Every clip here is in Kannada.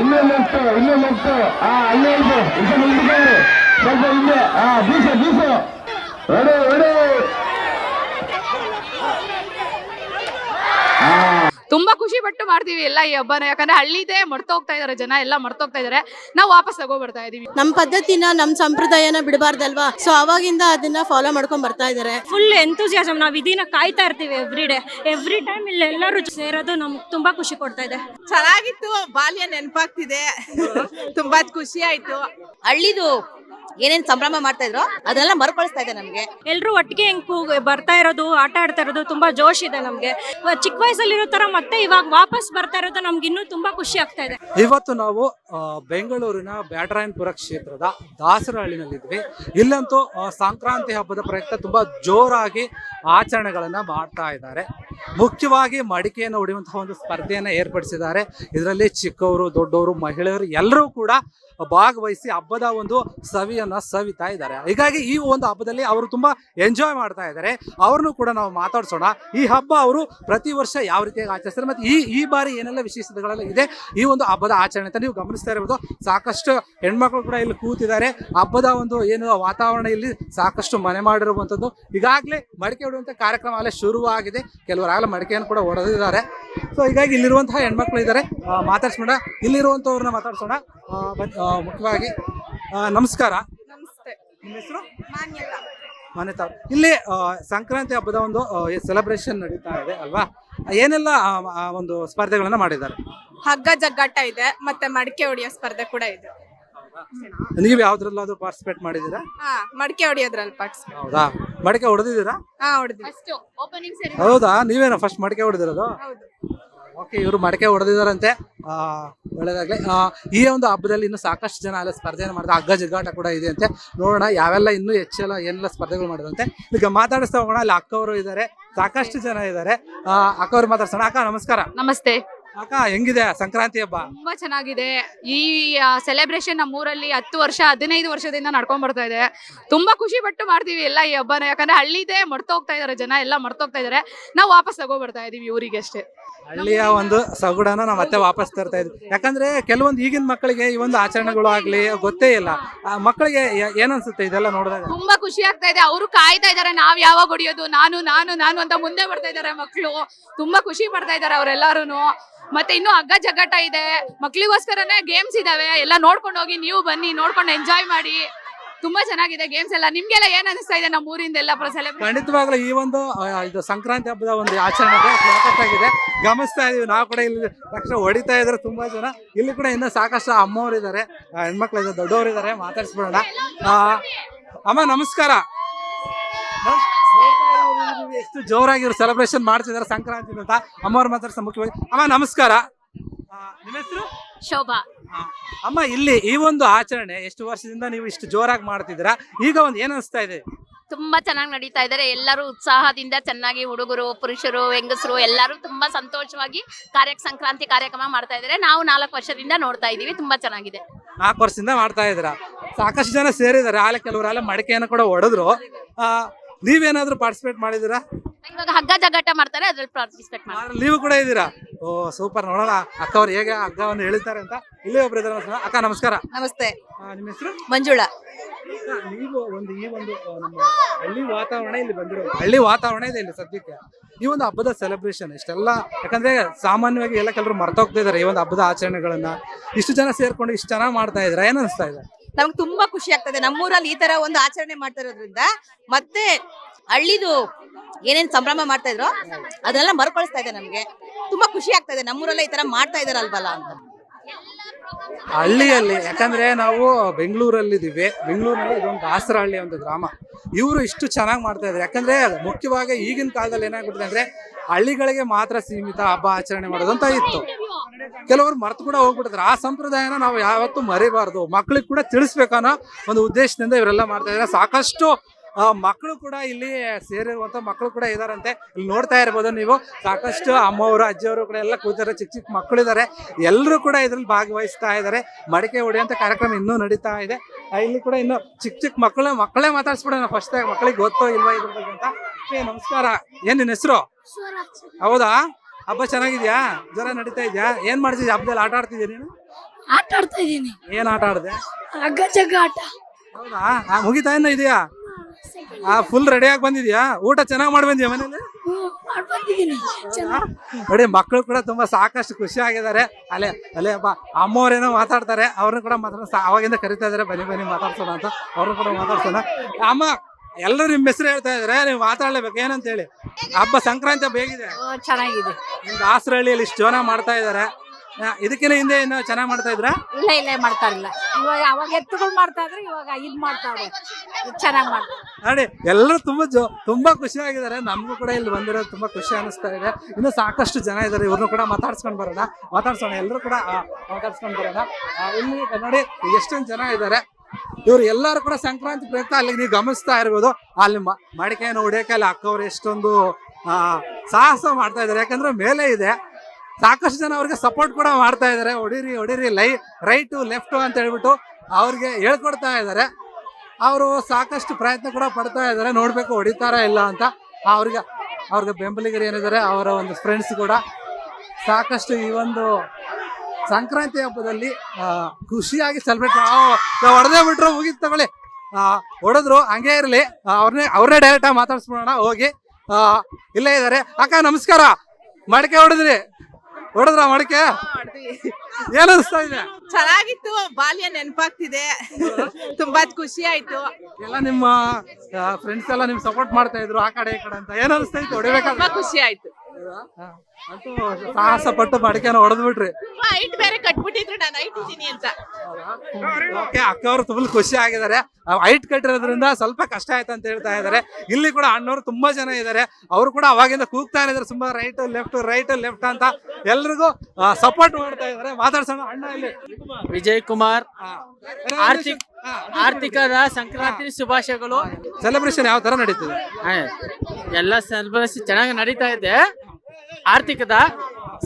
ಇಲ್ಲೇ ಲೆಫ್ಟ್ ಇಲ್ಲೇ ಲೆಫ್ಟ್ ಹಾ ಅಲ್ಲೇ ಇದೆ ಇದು ಮುಂದೆ ಸ್ವಲ್ಪ ಹಿಂದೆ ಹಾ ಬೀಸು ಬೀಸು ರೆಡಿ ರೆಡಿ ತುಂಬಾ ಖುಷಿ ಪಟ್ಟು ಮಾಡ್ತೀವಿ ಎಲ್ಲ ಈ ಹಬ್ಬನ. ಯಾಕಂದ್ರೆ ಹಳ್ಳಿದೆ ಮರ್ತೋಗ್ತಾ ಇದಾರೆ ಜನ ಎಲ್ಲ ಮರ್ತೋಗ್ತಾ ಇದಾರೆ. ನಾವು ವಾಪಸ್ ತಗೋ ಬರ್ತಾ ಇದೀವಿ. ನಮ್ ಪದ್ಧತಿನ ನಮ್ ಸಂಪ್ರದಾಯನ ಬಿಡಬಾರ್ದಲ್ವಾ? ಸೊ ಅವಾಗಿಂದ ಅದನ್ನ ಫಾಲೋ ಮಾಡ್ಕೊಂಡ್ ಬರ್ತಾ ಇದಾರೆ. ಫುಲ್ ಎಂತೂಸಿಯಾಸಮ್ ನಾವು ಇದನ್ನ ಕಾಯ್ತಾ ಇರ್ತೀವಿ ಎವ್ರಿ ಡೇ ಎವ್ರಿ ಟೈಮ್ ಇಲ್ಲಿ ಎಲ್ಲರೂ ಸೇರೋದು ನಮ್ಗೆ ತುಂಬಾ ಖುಷಿ ಕೊಡ್ತಾ ಇದೆ. ಚೆನ್ನಾಗಿತ್ತು. ಬಾಲ್ಯ ನೆನಪಾಗ್ತಿದೆ. ತುಂಬಾ ಖುಷಿ ಆಯ್ತು. ಹಳ್ಳಿದು ಏನೇನ್ ಸಂಭ್ರಮ ಮಾಡ್ತಾ ಇದ್ರು ಅದನ್ನೆಲ್ಲ ಮರುಕಳಿಸ್ತಾ ಇದೆ ನಮ್ಗೆ. ಎಲ್ಲರೂ ಒಟ್ಟಿಗೆ ಹೆಂಗ್ ಕೂಗ್- ಬರ್ತಾ ಇರೋದು ಆಟ ಆಡ್ತಾ ಇರೋದು ತುಂಬಾ ಜೋಶ್ ಇದೆ ನಮ್ಗೆ. ಚಿಕ್ಕ ವಯಸ್ಸಲ್ಲಿರೋ ತರ ಮತ್ತೆ ಇವಾಗ ವಾಪಸ್ ಬರ್ತಾ ಇರೋದು ನಮ್ಗೆ ಇನ್ನೂ ತುಂಬಾ ಖುಷಿ ಆಗ್ತಾ ಇದೆ. ಇವತ್ತು ನಾವು ಬೆಂಗಳೂರಿನ ಬ್ಯಾಟರಾಯನಪುರ ಕ್ಷೇತ್ರದ ದಾಸರಹಳ್ಳಿನಲ್ಲಿದ್ವಿ. ಇಲ್ಲಂತೂ ಸಂಕ್ರಾಂತಿ ಹಬ್ಬದ ಪ್ರಯುಕ್ತ ತುಂಬಾ ಜೋರಾಗಿ ಆಚರಣೆಗಳನ್ನು ಮಾಡ್ತಾ ಇದ್ದಾರೆ. ಮುಖ್ಯವಾಗಿ ಮಡಿಕೆಯನ್ನು ಹೊಡೆಯುವಂತಹ ಒಂದು ಸ್ಪರ್ಧೆಯನ್ನು ಏರ್ಪಡಿಸಿದ್ದಾರೆ. ಇದರಲ್ಲಿ ಚಿಕ್ಕವರು, ದೊಡ್ಡವರು, ಮಹಿಳೆಯರು ಎಲ್ಲರೂ ಕೂಡ ಭಾಗವಹಿಸಿ ಹಬ್ಬದ ಒಂದು ಸವಿಯನ್ನ ಸವಿತಾ ಇದ್ದಾರೆ. ಹೀಗಾಗಿ ಈ ಒಂದು ಹಬ್ಬದಲ್ಲಿ ಅವರು ತುಂಬಾ ಎಂಜಾಯ್ ಮಾಡ್ತಾ ಇದ್ದಾರೆ. ಅವ್ರನ್ನು ಕೂಡ ನಾವು ಮಾತಾಡ್ಸೋಣ. ಈ ಹಬ್ಬ ಅವರು ಪ್ರತಿ ವರ್ಷ ಯಾವ ರೀತಿಯಾಗಿ ಆಚರಿಸ್ತಾರೆ? ಮತ್ತೆ ಈ ಈ ಬಾರಿ ಏನೆಲ್ಲ ವಿಶೇಷತೆಗಳೆಲ್ಲ ಇದೆ? ಈ ಒಂದು ಹಬ್ಬದ ಆಚರಣೆ ಅಂತ ನೀವು ಗಮನಿಸ್ತಾ ಇರ್ಬೋದು. ಸಾಕಷ್ಟು ಹೆಣ್ಮಕ್ಳು ಕೂಡ ಇಲ್ಲಿ ಕೂತಿದ್ದಾರೆ. ಹಬ್ಬದ ಒಂದು ಏನು ವಾತಾವರಣ ಇಲ್ಲಿ ಸಾಕಷ್ಟು ಮನೆ ಮಾಡಿರುವಂಥದ್ದು. ಈಗಾಗಲೇ ಮಡಿಕೆ ಹೊಡುವಂಥ ಕಾರ್ಯಕ್ರಮ ಅಲ್ಲೇ ಶುರುವಾಗಿದೆ. ಕೆಲವರು ಆಗಲೇ ಮಡಿಕೆಯನ್ನು ಕೂಡ ಹೊಡೆದಿದ್ದಾರೆ ಸೊ ಹೀಗಾಗಿ ಇಲ್ಲಿರುವಂತಹ ಹೆಣ್ಮಕ್ಳು ಇದ್ದಾರೆ. ಮಾತಾಡ್ಸೋಣ ಇಲ್ಲಿರುವಂಥವ್ರನ್ನ ಮಾತಾಡ್ಸೋಣ. ಮುಖ್ಯವಾಗಿ ನಮಸ್ಕಾರ. ನಮಸ್ತೆ. ನಿಮ್ಮ ಹೆಸರು? ಮಾನ್ಯತಾ ಇಲ್ಲಿ ಸಂಕ್ರಾಂತಿ ಹಬ್ಬದ ಒಂದು ಸೆಲೆಬ್ರೇಷನ್ ನಡೀತಾ ಇದೆ ಅಲ್ವಾ? ಏನೆಲ್ಲ ಒಂದು ಸ್ಪರ್ಧೆಗಳನ್ನ ಮಾಡಿದ್ದಾರೆ? ಹಗ್ಗ ಜಗ್ಗಾಟ ಇದೆ ಮತ್ತೆ ಮಡಿಕೆ ಹೊಡೆಯೋ ಸ್ಪರ್ಧೆ ಕೂಡ ಇದೆ. ನೀವ್ ಯಾವ್ದ್ರಲ್ಲಾದ್ರೂ ಪಾರ್ಟಿಸಿಪೇಟ್ ಮಾಡಿದಿರಾ ಹಾ ಮಡಿಕೆ ಹೊಡೆಯೋದ್ರಲ್ಲಿ ಪಾರ್ಟಿಸಿಪೇಟ್ ಹೌದಾ? ಮಡಿಕೆ ಹೊಡೆದಿದ್ದೀರಾ? ಹಾ ಓಪನಿಂಗ್ ಹೌದಾ? ನೀವೇನೋ ಫಸ್ಟ್ ಮಡಿಕೆ ಹೊಡೆದಿರೋದು? ಹೌದು. ಓಕೆ ಇವರು ಮಡಕೆ ಹೊಡೆದಿದ್ದಾರಂತೆ ಆ, ಒಳ್ಳೆದಾಗ್ಲಿ. ಆ, ಈ ಒಂದು ಹಬ್ಬದಲ್ಲಿ ಇನ್ನು ಸಾಕಷ್ಟು ಜನ ಅಲ್ಲ ಸ್ಪರ್ಧೆಯನ್ನು ಮಾಡಿದ ಹಗ್ಗ ಜಗ್ಗಾಟ ಕೂಡ ಇದೆ ಅಂತೆ. ನೋಡೋಣ ಯಾವೆಲ್ಲ ಇನ್ನೂ ಹೆಚ್ಚೆಲ್ಲ ಏನೆಲ್ಲ ಸ್ಪರ್ಧೆಗಳು ಮಾಡಿದಂತೆ ಈಗ ಮಾತಾಡಿಸ್ತಾ ಹೋಗೋಣ. ಅಲ್ಲಿ ಅಕ್ಕವರು ಇದ್ದಾರೆ. ಸಾಕಷ್ಟು ಜನ ಇದ್ದಾರೆ. ಅಕ್ಕವ್ರು ಮಾತಾಡ್ಸೋಣ. ಅಕ್ಕ ನಮಸ್ಕಾರ. ನಮಸ್ತೆ. ಅಕ್ಕ ಹೆಂಗಿದೆ ಸಂಕ್ರಾಂತಿ ಹಬ್ಬ? ತುಂಬಾ ಚೆನ್ನಾಗಿದೆ. ಈ ಸೆಲೆಬ್ರೇಷನ್ ನಮ್ಮೂರಲ್ಲಿ ಹತ್ತು ವರ್ಷ ಹದಿನೈದು ವರ್ಷದಿಂದ ನಡ್ಕೊಂಡ್ ಬರ್ತಾ ಇದೆ. ತುಂಬಾ ಖುಷಿ ಪಟ್ಟು ಮಾಡ್ತೀವಿ ಎಲ್ಲ ಈ ಹಬ್ಬನ. ಯಾಕಂದ್ರೆ ಹಳ್ಳಿದೆ ಮರ್ತೋಗ್ತಾ ಇದಾರೆ ಜನ. ಎಲ್ಲ ಮರ್ತೋಗ್ತಾ ಇದಾರೆ. ನಾವು ವಾಪಸ್ ತಗೋ ಬರ್ತಾ ಇದೀವಿ ಊರಿಗೆ ಅಷ್ಟೇ. ಹಳ್ಳಿಯ ಒಂದು ಸಗುಡನ ನಾವು ಮತ್ತೆ ವಾಪಸ್ ತರ್ತಾ ಇದ್ವಿ. ಯಾಕಂದ್ರೆ ಕೆಲವೊಂದು ಈಗಿನ ಮಕ್ಕಳಿಗೆ ಈ ಒಂದು ಆಚರಣೆಗಳು ಆಗ್ಲಿ ಗೊತ್ತೇ ಇಲ್ಲ. ಆ ಮಕ್ಕಳಿಗೆ ಏನನ್ಸುತ್ತೆ ಇದೆಲ್ಲ ನೋಡಿದಾಗ? ತುಂಬಾ ಖುಷಿ ಆಗ್ತಾ ಇದೆ. ಅವರು ಕಾಯ್ತಾ ಇದಾರೆ ನಾವ್ ಯಾವಾಗ ಹೊಡಿಯೋದು? ನಾನು ನಾನು ನಾನು ಅಂತ ಮುಂದೆ ಬರ್ತಾ ಇದಾರೆ ಮಕ್ಕಳು ತುಂಬಾ ಖುಷಿ ಪಡ್ತಾ ಇದಾರೆ ಅವ್ರೆಲ್ಲಾರುನು. ಮತ್ತೆ ಇನ್ನು ಹಗ್ಗ ಜಗ್ಗಾಟ ಇದೆ. ಮಕ್ಳಿಗೋಸ್ಕರನೇ ಗೇಮ್ಸ್ ಇದಾವೆ. ಎಲ್ಲ ನೋಡ್ಕೊಂಡು ಹೋಗಿ ನೀವು ಬನ್ನಿ ನೋಡ್ಕೊಂಡು ಎಂಜಾಯ್ ಮಾಡಿ. ತುಂಬಾ ಚೆನ್ನಾಗಿದೆ ಗೇಮ್ಸ್ ಎಲ್ಲ. ನಿಮ್ಗೆಲ್ಲ ಏನ್ ಅನಿಸ್ತಾ ಇದೆ ನಮ್ಮ ಊರಿಂದ ಎಲ್ಲ ಖಂಡಿತವಾಗ್ಲೂ ಈ ಒಂದು ಇದು ಸಂಕ್ರಾಂತಿ ಹಬ್ಬದ ಒಂದು ಆಚರಣೆಗೆ ಆಗಿದೆ. ಗಮನಿಸ್ತಾ ಇದೀವಿ, ನಾವು ಕೂಡ ಇಲ್ಲಿ ತಕ್ಷಣ ಹೊಡಿತಾ ಇದ್ರೆ ತುಂಬಾ ಜನ. ಇಲ್ಲಿ ಕೂಡ ಇನ್ನೂ ಸಾಕಷ್ಟು ಅಮ್ಮವ್ರು ಇದ್ದಾರೆ. ಹೆಣ್ಮಕ್ಳು ಇದ್ದಾರೆ, ದೊಡ್ಡವರು ಇದ್ದಾರೆ, ಮಾತಾಡ್ಸ್ಬಿಡೋಣ. ಅಮ್ಮ, ನಮಸ್ಕಾರ. ಎಷ್ಟು ಜೋರಾಗಿ ಇವ್ರು ಸೆಲೆಬ್ರೇಷನ್ ಮಾಡ್ತಿದ್ದಾರೆ ಸಂಕ್ರಾಂತಿ ಅಂತ ಅಮ್ಮವ್ರು ಮಾತಾಡ್ಸ ಮುಖ್ಯವಾಗಿ. ಅಮ್ಮ, ನಮಸ್ಕಾರ. ನಿಮ್ಮ ಹೆಸರು? ಶೋಭಾ. ಅಮ್ಮ ಇಲ್ಲಿ ಈ ಒಂದು ಆಚರಣೆ ಎಷ್ಟು ವರ್ಷದಿಂದ ನೀವು ಇಷ್ಟು ಜೋರಾಗಿ ಮಾಡ್ತಿದ್ದೀರಾ? ಈಗ ಒಂದು ಏನ್ ಅನಿಸ್ತಾ ಇದೆ? ತುಂಬಾ ಚೆನ್ನಾಗಿ ನಡೀತಾ ಇದ್ದಾರೆ ಎಲ್ಲರೂ ಉತ್ಸಾಹದಿಂದ ಚೆನ್ನಾಗಿ ಹುಡುಗರು ಪುರುಷರು ಹೆಂಗಸರು ಎಲ್ಲರೂ ತುಂಬಾ ಸಂತೋಷವಾಗಿ ಕಾರ್ಯ ಸಂಕ್ರಾಂತಿ ಕಾರ್ಯಕ್ರಮ ಮಾಡ್ತಾ ಇದ್ದಾರೆ ನಾವು ನಾಲ್ಕು ವರ್ಷದಿಂದ ನೋಡ್ತಾ ಇದೀವಿ ತುಂಬಾ ಚೆನ್ನಾಗಿದೆ. ನಾಲ್ಕು ವರ್ಷದಿಂದ ಮಾಡ್ತಾ ಇದ್ದೀರಾ? ಸಾಕಷ್ಟು ಜನ ಸೇರಿದ್ದಾರೆ. ಆಲೆ ಕೆಲವರು ಮಡಕೆಯನ್ನ ಕೂಡ ಹೊಡೆದ್ರು ಆ, ನೀವೇನಾದ್ರೂ ಪಾರ್ಟಿಸಿಪೇಟ್ ಮಾಡಿದ್ದೀರಾ? ಇವಾಗ ಹಗ್ಗ ಜಗ್ಗಾಟ ಮಾಡ್ತಾರೆ ಅದ್ರಲ್ಲಿ ಪಾರ್ಟಿಸಿಪೇಟ್ ಮಾಡ್ತಾರೆ. ನೀವು ಕೂಡ ಇದ್ದೀರಾ? ಓ ಸೂಪರ್ ನೋಡೋಣ ಅಕ್ಕ ಅವ್ರು ಹೇಗೆ ಹಗ್ಗವನ್ನು ಎಳಿತಾರೆ ಅಂತ. ಇಲ್ಲೇ ಒಬ್ರು ಇದ್ದಾರೆ. ಅಕ್ಕ ನಮಸ್ಕಾರ. ನಮಸ್ತೆ. ಆ, ನಿಮ್ಮ ಹೆಸರು? ಮಂಜುಳಾ. ಅಕ್ಕ, ನೀವು ಒಂದು ಈ ಒಂದು ಆ, ನಮ್ಮ ಹಳ್ಳಿ ವಾತಾವರಣ ಇಲ್ಲಿ ಬಂದಿರೋ ಹಳ್ಳಿ ವಾತಾವರಣ ಇದೆ ಇಲ್ಲಿ ಸದ್ಯಕ್ಕೆ. ಈ ಒಂದು ಹಬ್ಬದ ಸೆಲೆಬ್ರೇಷನ್ ಇಷ್ಟೆಲ್ಲ ಯಾಕಂದ್ರೆ ಸಾಮಾನ್ಯವಾಗಿ ಎಲ್ಲ ಕೆಲವರು ಮರ್ತೋಗ್ತಾ ಇದ್ದಾರೆ ಈ ಒಂದು ಹಬ್ಬದ ಆಚರಣೆಗಳನ್ನ. ಇಷ್ಟು ಜನ ಸೇರ್ಕೊಂಡು ಇಷ್ಟು ಚೆನ್ನಾಗಿ ಮಾಡ್ತಾ ಇದ್ದಾರೆ. ಏನ್ ಅನಿಸ್ತಾ ಇದೆ? ನಮ್ಗೆ ತುಂಬಾ ಖುಷಿ ಆಗ್ತದೆ. ನಮ್ಮೂರಲ್ಲಿ ಈ ತರ ಒಂದು ಆಚರಣೆ ಮಾಡ್ತಾ ಇರೋದ್ರಿಂದ ಮತ್ತೆ ಹಳ್ಳಿದು ಏನೇನ್ ಸಂಭ್ರಮ ಮಾಡ್ತಾ ಇದ್ರು ಅದನ್ನೆಲ್ಲ ಮರುಕಳಿಸ್ತಾ ಇದೆ ನಮ್ಗೆ. ತುಂಬಾ ಖುಷಿ ಆಗ್ತಾ ಇದೆ ನಮ್ಮೂರಲ್ಲೇ ಈ ತರ ಮಾಡ್ತಾ ಇದಾರಲ್ವಲ್ಲ ಅಂತ. ಹಳ್ಳಿಯಲ್ಲಿ, ಯಾಕಂದ್ರೆ ನಾವು ಬೆಂಗಳೂರಲ್ಲಿ ಇದೀವಿ ಬೆಂಗಳೂರಿನಲ್ಲಿ ಇದೊಂದು ದಾಸರಹಳ್ಳಿ ಒಂದು ಗ್ರಾಮ. ಇವರು ಇಷ್ಟು ಚೆನ್ನಾಗಿ ಮಾಡ್ತಾ ಇದ್ದಾರೆ ಯಾಕಂದ್ರೆ ಮುಖ್ಯವಾಗಿ ಈಗಿನ ಕಾಲದಲ್ಲಿ ಏನಾಗ್ಬಿಟ್ಟಿದೆ ಅಂದ್ರೆ ಹಳ್ಳಿಗಳಿಗೆ ಮಾತ್ರ ಸೀಮಿತ ಹಬ್ಬ ಆಚರಣೆ ಮಾಡೋದು ಅಂತ ಇತ್ತು. ಕೆಲವರು ಮರ್ತು ಕೂಡ ಹೋಗ್ಬಿಟ್ಟಿದ್ರು. ಆ ಸಂಪ್ರದಾಯನ ನಾವು ಯಾವತ್ತೂ ಮರಿಬಾರ್ದು. ಮಕ್ಕಳಿಗೆ ಕೂಡ ತಿಳಿಸ್ಬೇಕನ್ನೋ ಒಂದು ಉದ್ದೇಶದಿಂದ ಇವರೆಲ್ಲ ಮಾಡ್ತಾ ಇದ್ದಾರೆ. ಸಾಕಷ್ಟು ಮಕ್ಕಳು ಕೂಡ ಇಲ್ಲಿ ಸೇರಿರುವಂತ ಮಕ್ಕಳು ಕೂಡ ಇದಾರಂತೆ. ಇಲ್ಲಿ ನೋಡ್ತಾ ಇರ್ಬೋದು ನೀವು. ಸಾಕಷ್ಟು ಅಮ್ಮವರು ಅಜ್ಜಿಯವರು ಕೂಡ ಎಲ್ಲ ಕೂತಾರೆ ಚಿಕ್ಕ ಚಿಕ್ಕ ಮಕ್ಕಳಿದ್ದಾರೆ ಎಲ್ಲರೂ ಕೂಡ ಇದ್ರಲ್ಲಿ ಭಾಗವಹಿಸ್ತಾ ಇದ್ದಾರೆ. ಮಡಿಕೆ ಹೊಡೆಯುವಂತ ಕಾರ್ಯಕ್ರಮ ಇನ್ನೂ ನಡೀತಾ ಇದೆ. ಇಲ್ಲಿ ಕೂಡ ಇನ್ನು ಚಿಕ್ಕ ಚಿಕ್ಕ ಮಕ್ಕಳ ಮಕ್ಕಳೇ ಮಾತಾಡ್ಸ್ಬಿಡೋಣ ಫಸ್ಟ್ ಮಕ್ಕಳಿಗೆ ಗೊತ್ತೋ ಇಲ್ವಾ ಇದ್ರ ಬಗ್ಗೆ ಅಂತ. ಏ ನಮಸ್ಕಾರ. ಏನ್ ನಿನ್ನ ಹೆಸರು? ಹೌದಾ? ಹಬ್ಬ ಚೆನ್ನಾಗಿದ್ಯಾ? ಜ್ವರ ನಡೀತಾ ಇದೆಯಾ? ಏನ್ ಮಾಡ್ತಿದ್ಯಾ? ಹಬ್ಬದಲ್ಲಿ ಆಟ ಆಡ್ತಿದ್ಯಾ ನೀನು? ಆಟ ಆಡ್ತಾ ಇದೀನಿ ಏನ್ ಆಟ ಆಡ್ದೆ? ಹಗ್ಗ ಜಗ್ಗ ಆಟ. ಹೌದಾ? ಮುಗಿತಾ ಇದೆಯಾ? ಆ ಫುಲ್ ರೆಡಿ ಆಗಿ ಬಂದಿದ್ಯಾ? ಊಟ ಚೆನ್ನಾಗಿ ಮಾಡಿ ಬಂದಿಯಾ ಮನೇಲಿ? ನೋಡಿ ಮಕ್ಕಳು ಕೂಡ ತುಂಬಾ ಸಾಕಷ್ಟು ಖುಷಿ ಆಗಿದ್ದಾರೆ. ಅಲ್ಲೇ ಅಲ್ಲೇ ಬಾ. ಅಮ್ಮವ್ರೇನೋ ಮಾತಾಡ್ತಾರೆ. ಅವ್ರನ್ನ ಕೂಡ ಮಾತಾಡ ಅವಾಗಿಂದ ಕರಿತಾ ಇದಾರೆ. ಬನ್ನಿ ಬನ್ನಿ ಮಾತಾಡ್ಸೋಣ ಅಂತ. ಅವ್ರನ್ನ ಕೂಡ ಮಾತಾಡ್ಸೋಣ. ಅಮ್ಮ ಎಲ್ಲರೂ ನಿಮ್ಮ ಹೆಸರು ಹೇಳ್ತಾ ಇದಾರೆ. ನೀವು ಮಾತಾಡ್ಲೇಬೇಕು. ಏನಂತ ಹೇಳಿ? ಹಬ್ಬ ಸಂಕ್ರಾಂತಿ ಹಬ್ಬ ಹೇಗಿದೆ? ಚೆನ್ನಾಗಿದೆ. ದಾಸರಹಳ್ಳಿಯಲ್ಲಿ ಇಷ್ಟು ಜೀವನ ಮಾಡ್ತಾ ಇದಾರೆ. ಆ, ಇದಕ್ಕಿಂತ ಹಿಂದೆ ಇನ್ನು ಚೆನ್ನಾಗಿ ಮಾಡ್ತಾ ಇದ್ರ? ಇಲ್ಲ ಇಲ್ಲ ಮಾಡ್ತಾರಿಲ್ಲ ಇವಾಗ ಅವಾಗ ಎತ್ತುಗಳು ಮಾಡ್ತಾ ಇದ್ರೆ ಇವಾಗ ಇದು ಮಾಡ್ತಾವ್ರೆ ಚೆನ್ನಾಗಿ ಮಾಡ್ತಾರೆ ನೋಡಿ ಎಲ್ಲರೂ ತುಂಬಾ ಜೋ, ತುಂಬಾ ಖುಷಿ ಆಗಿದ್ದಾರೆ ನಮಗೂ ಕೂಡ ಇಲ್ಲಿ ಬಂದಿರೋದು ತುಂಬಾ ಖುಷಿ ಅನಿಸ್ತಾ ಇದೆ. ಇನ್ನು ಸಾಕಷ್ಟು ಜನ ಇದ್ದಾರೆ. ಇವ್ರನ್ನೂ ಕೂಡ ಮಾತಾಡ್ಸ್ಕೊಂಡ್ ಬರೋಣ. ಮಾತಾಡ್ಸೋಣ. ಎಲ್ಲರೂ ಕೂಡ ಮಾತಾಡ್ಸ್ಕೊಂಡು ಬರೋಣ. ಇಲ್ಲಿ ನೋಡಿ, ಎಷ್ಟೊಂದು ಜನ ಇದ್ದಾರೆ. ಇವ್ರು ಎಲ್ಲರೂ ಕೂಡ ಸಂಕ್ರಾಂತಿ ಪ್ರಯುಕ್ತ ಅಲ್ಲಿ ನೀವು ಗಮನಿಸ್ತಾ ಇರ್ಬೋದು. ಅಲ್ಲಿ ಮಡಿಕೆಯನ್ನು ಹೊಡಿಯೋಕೆ ಅಲ್ಲಿ ಅಕ್ಕವ್ರು ಎಷ್ಟೊಂದು ಸಾಹಸ ಮಾಡ್ತಾ ಇದ್ದಾರೆ. ಯಾಕಂದ್ರೆ ಮೇಲೆ ಇದೆ. ಸಾಕಷ್ಟು ಜನ ಅವ್ರಿಗೆ ಸಪೋರ್ಟ್ ಕೂಡ ಮಾಡ್ತಾ ಇದ್ದಾರೆ. ಹೊಡೀರಿ ಹೊಡೀರಿ, ಲೈ, ರೈಟು, ಲೆಫ್ಟು ಅಂತ ಹೇಳ್ಬಿಟ್ಟು ಅವ್ರಿಗೆ ಹೇಳ್ಕೊಡ್ತಾ ಇದ್ದಾರೆ. ಅವರು ಸಾಕಷ್ಟು ಪ್ರಯತ್ನ ಕೂಡ ಪಡ್ತಾ ಇದ್ದಾರೆ. ನೋಡಬೇಕು ಹೊಡಿತಾರ ಇಲ್ಲ ಅಂತ. ಅವ್ರಿಗೆ ಅವ್ರಿಗೆ ಬೆಂಬಲಿಗರು ಏನಿದ್ದಾರೆ, ಅವರ ಒಂದು ಫ್ರೆಂಡ್ಸ್ ಕೂಡ. ಸಾಕಷ್ಟು ಈ ಒಂದು ಸಂಕ್ರಾಂತಿ ಹಬ್ಬದಲ್ಲಿ ಖುಷಿಯಾಗಿ ಸೆಲೆಬ್ರೇಟ್ ಹೊಡೆದೇ ಬಿಟ್ರು, ಮುಗಿತು ತಗೊಳ್ಳಿ. ಹೊಡೆದ್ರು, ಹಂಗೆ ಇರಲಿ. ಅವ್ರನ್ನೇ ಅವ್ರನ್ನೇ ಡೈರೆಕ್ಟಾಗಿ ಮಾತಾಡ್ಸ್ಬಿಡೋಣ, ಹೋಗಿ. ಇಲ್ಲೇ ಇದ್ದಾರೆ. ಅಕ್ಕ, ನಮಸ್ಕಾರ. ಮಡಿಕೆ ಹೊಡೆದ್ರಿ. ಹೊಡೆದ್ರ ಮಡಕೆ? ಏನ್ ಅನಿಸ್ತಾ ಇದೆ? ಚೆನ್ನಾಗಿತ್ತು ಬಾಲ್ಯ ನೆನಪಾಗ್ತಿದೆ. ತುಂಬಾ ಖುಷಿ ಆಯ್ತು. ಎಲ್ಲ ನಿಮ್ಮ ಫ್ರೆಂಡ್ಸ್ ಎಲ್ಲ ನಿಮ್ ಸಪೋರ್ಟ್ ಮಾಡ್ತಾ ಇದ್ರು ಆ ಕಡೆ ಈ ಕಡೆ ಅಂತ. ಏನ್ ಅನಿಸ್ತಾ ಇತ್ತು? ಹೊಡಿಬೇಕಾದ್ರೆ? ಖುಷಿ ಆಯ್ತು. ಅಂತೂ ಸಾಹಸ ಪಟ್ಟು ಮಡಿಕೆನ ಹೊಡೆದ್ ಬಿಟ್ರಿ ಹೈಟ್ ಬೇರೆ ಕಟ್ಬಿಟ್ಟಿದ್ರು ನಾನು ಹೈಟ್ ಇದ್ದೀನಿ ಅಂತ. ಓಕೆ ಅಕ್ಕವರು ತುಂಬಾ ಖುಷಿ ಆಗಿದ್ದಾರೆ. ಹೈಟ್ ಕಟ್ಟಿರೋದ್ರಿಂದ ಸ್ವಲ್ಪ ಕಷ್ಟ ಆಯ್ತು ಅಂತ ಹೇಳ್ತಾ ಇದ್ದಾರೆ. ಇಲ್ಲಿ ಕೂಡ ಅಣ್ಣವರು ತುಂಬಾ ಜನ ಇದ್ದಾರೆ. ಅವರು ಕೂಡ ಅವಾಗಿಂದ ಕೂಗ್ತಾ ಇದ್ದಾರೆ. ತುಂಬಾ ರೈಟ್ ಲೆಫ್ಟ್ ರೈಟ್ ಲೆಫ್ಟ್ ಅಂತ ಎಲ್ರಿಗೂ ಸಪೋರ್ಟ್ ಮಾಡ್ತಾ ಇದ್ದಾರೆ. ಮಾತಾಡ್ಸೋಣ ಅಣ್ಣ ಇಲ್ಲಿ. ವಿಜಯ್ ಕುಮಾರ್ ಆರ್ಥಿಕ. ಆರ್ಥಿಕದ ಸಂಕ್ರಾಂತಿ ಶುಭಾಶಯಗಳು. ಸೆಲೆಬ್ರೇಷನ್ ಯಾವ ತರ ನಡೀತದೆ? ಎಲ್ಲ ಸೆಲೆಬ್ರೇಷನ್ ಚೆನ್ನಾಗಿ ನಡೀತಾ ಇದೆ. ಆರ್ಥಿಕದ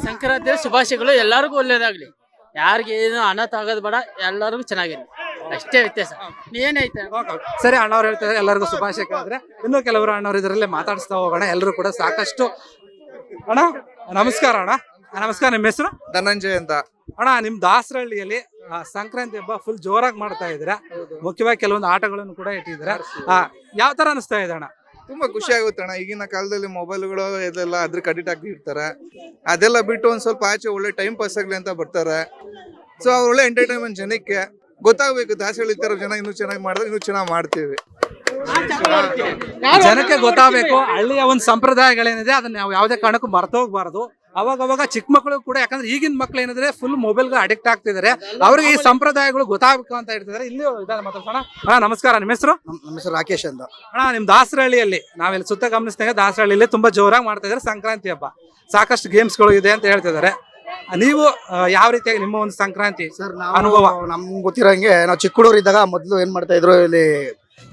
ಸಂಕ್ರಾಂತಿ ಶುಭಾಶಯಗಳು ಎಲ್ಲರಿಗೂ ಒಳ್ಳೇದಾಗ್ಲಿ ಯಾರಿಗೆ ಏನು ಅನಾಥ ಆಗೋದು ಬೇಡ ಎಲ್ಲರಿಗೂ ಚೆನ್ನಾಗಿರ್ಲಿ. ಅಷ್ಟೇ ವ್ಯತ್ಯಾಸ. ಏನೈತೆ. ಸರಿ ಅಣ್ಣವ್ರು ಹೇಳ್ತಾರೆ ಎಲ್ಲರಿಗೂ ಶುಭಾಶಯ ಕೇಳಿದ್ರೆ ಇನ್ನು ಕೆಲವರು ಅಣ್ಣವ್ರು ಇದರಲ್ಲೇ ಮಾತಾಡಿಸ್ತಾ ಹೋಗೋಣ ಎಲ್ಲರೂ ಕೂಡ ಸಾಕಷ್ಟು. ಅಣ್ಣ ನಮಸ್ಕಾರ ಅಣ್ಣ. ನಮಸ್ಕಾರ ನಿಮ್ಮ ಹೆಸರು? ಧನಂಜಯ್ ಅಂತ. ಅಣ್ಣ ನಿಮ್ ದಾಸರಹಳ್ಳಿಯಲ್ಲಿ ಸಂಕ್ರಾಂತಿ ಹಬ್ಬ ಫುಲ್ ಜೋರಾಗಿ ಮಾಡ್ತಾ ಇದ್ದೀರಾ. ಮುಖ್ಯವಾಗಿ ಕೆಲವೊಂದು ಆಟಗಳನ್ನು ಕೂಡ ಇಟ್ಟಿದ್ದೀರಾ. ಆ, ಯಾವ ತರ ಅನಿಸ್ತಾ ಇದೆ ಅಣ್ಣ? ತುಂಬಾ ಖುಷಿ ಆಗುತ್ತೆ ಅಣ್ಣ. ಈಗಿನ ಕಾಲದಲ್ಲಿ ಮೊಬೈಲ್ಗಳು ಇದೆಲ್ಲ ಅದ್ರ ಕಡಿಟ್ ಆಗಿ ಇರ್ತಾರೆ. ಅದೆಲ್ಲ ಬಿಟ್ಟು ಒಂದ್ ಸ್ವಲ್ಪ ಆಚೆ ಒಳ್ಳೆ ಟೈಮ್ ಪಾಸ್ ಆಗ್ಲಿ ಅಂತ ಬರ್ತಾರೆ. ಸೊ ಅವ್ರ ಒಳ್ಳೆ ಎಂಟರ್ಟೈನ್ಮೆಂಟ್ ಜನಕ್ಕೆ ಗೊತ್ತಾಗ್ಬೇಕು. ದಾಸಹಳ್ಳಿ ತರ ಜನ ಇನ್ನೂ ಚೆನ್ನಾಗಿ ಮಾಡಿದ್ರೆ ಇನ್ನೂ ಚೆನ್ನಾಗಿ ಮಾಡ್ತೀವಿ. ಜನಕ್ಕೆ ಗೊತ್ತಾಗಬೇಕು ಹಳ್ಳಿಯ ಒಂದು ಸಂಪ್ರದಾಯಗಳೇನಿದೆ ಅದನ್ನ ನಾವು ಯಾವುದೇ ಕಾರಣಕ್ಕೂ ಮರ್ತೋಗ್ಬಾರ್ದು ಅವಾಗ ಅವಾಗ ಚಿಕ್ಕ ಮಕ್ಕಳು ಕೂಡ ಯಾಕಂದ್ರೆ ಈಗಿನ ಮಕ್ಳು ಏನಿದ್ರೆ ಫುಲ್ ಮೊಬೈಲ್ಗೆ ಅಡಿಕ್ಟ್ ಆಗ್ತಿದ್ದಾರೆ ಅವ್ರಿಗೆ ಈ ಸಂಪ್ರದಾಯಗಳು ಗೊತ್ತಾಗಬೇಕು ಅಂತ ಹೇಳ್ತಿದ್ದಾರೆ ಇಲ್ಲಿ ಇದಾರೆ ಮಾತಾಡ್ಸೋಣ. ಹಾ ನಮಸ್ಕಾರ. ನಿಮ್ಮ ಹೆಸರು? ನಮ್ಮ ಹೆಸರು ರಾಕೇಶ್ ಅಂತ. ಅಣ್ಣ ನಿಮ್ ದಾಸರಹಳ್ಳಿಯಲ್ಲಿ ನಾವಿಲ್ಲಿ ಸುತ್ತ ಗಮನಿಸಿದಾಗ ದಾಸರಹಳ್ಳಿಯಲ್ಲಿ ತುಂಬಾ ಜೋರಾಗಿ ಮಾಡ್ತಾ ಇದ್ದಾರೆ ಸಂಕ್ರಾಂತಿ ಹಬ್ಬ. ಸಾಕಷ್ಟು ಗೇಮ್ಸ್ಗಳು ಇದೆ ಅಂತ ಹೇಳ್ತಿದ್ದಾರೆ ನೀವು ಯಾವ ರೀತಿಯಾಗಿ ನಿಮ್ಮ ಒಂದು ಸಂಕ್ರಾಂತಿ ಸರ್ ಅನುಭವ. ನಮ್ಗೆ ಗೊತ್ತಿರೋಂಗೆ ನಾವು ಚಿಕ್ಕ ಹುಡುಗರು ಇದ್ದಾಗ ಮೊದಲು ಏನ್ ಮಾಡ್ತಾ ಇದ್ರು ಇಲ್ಲಿ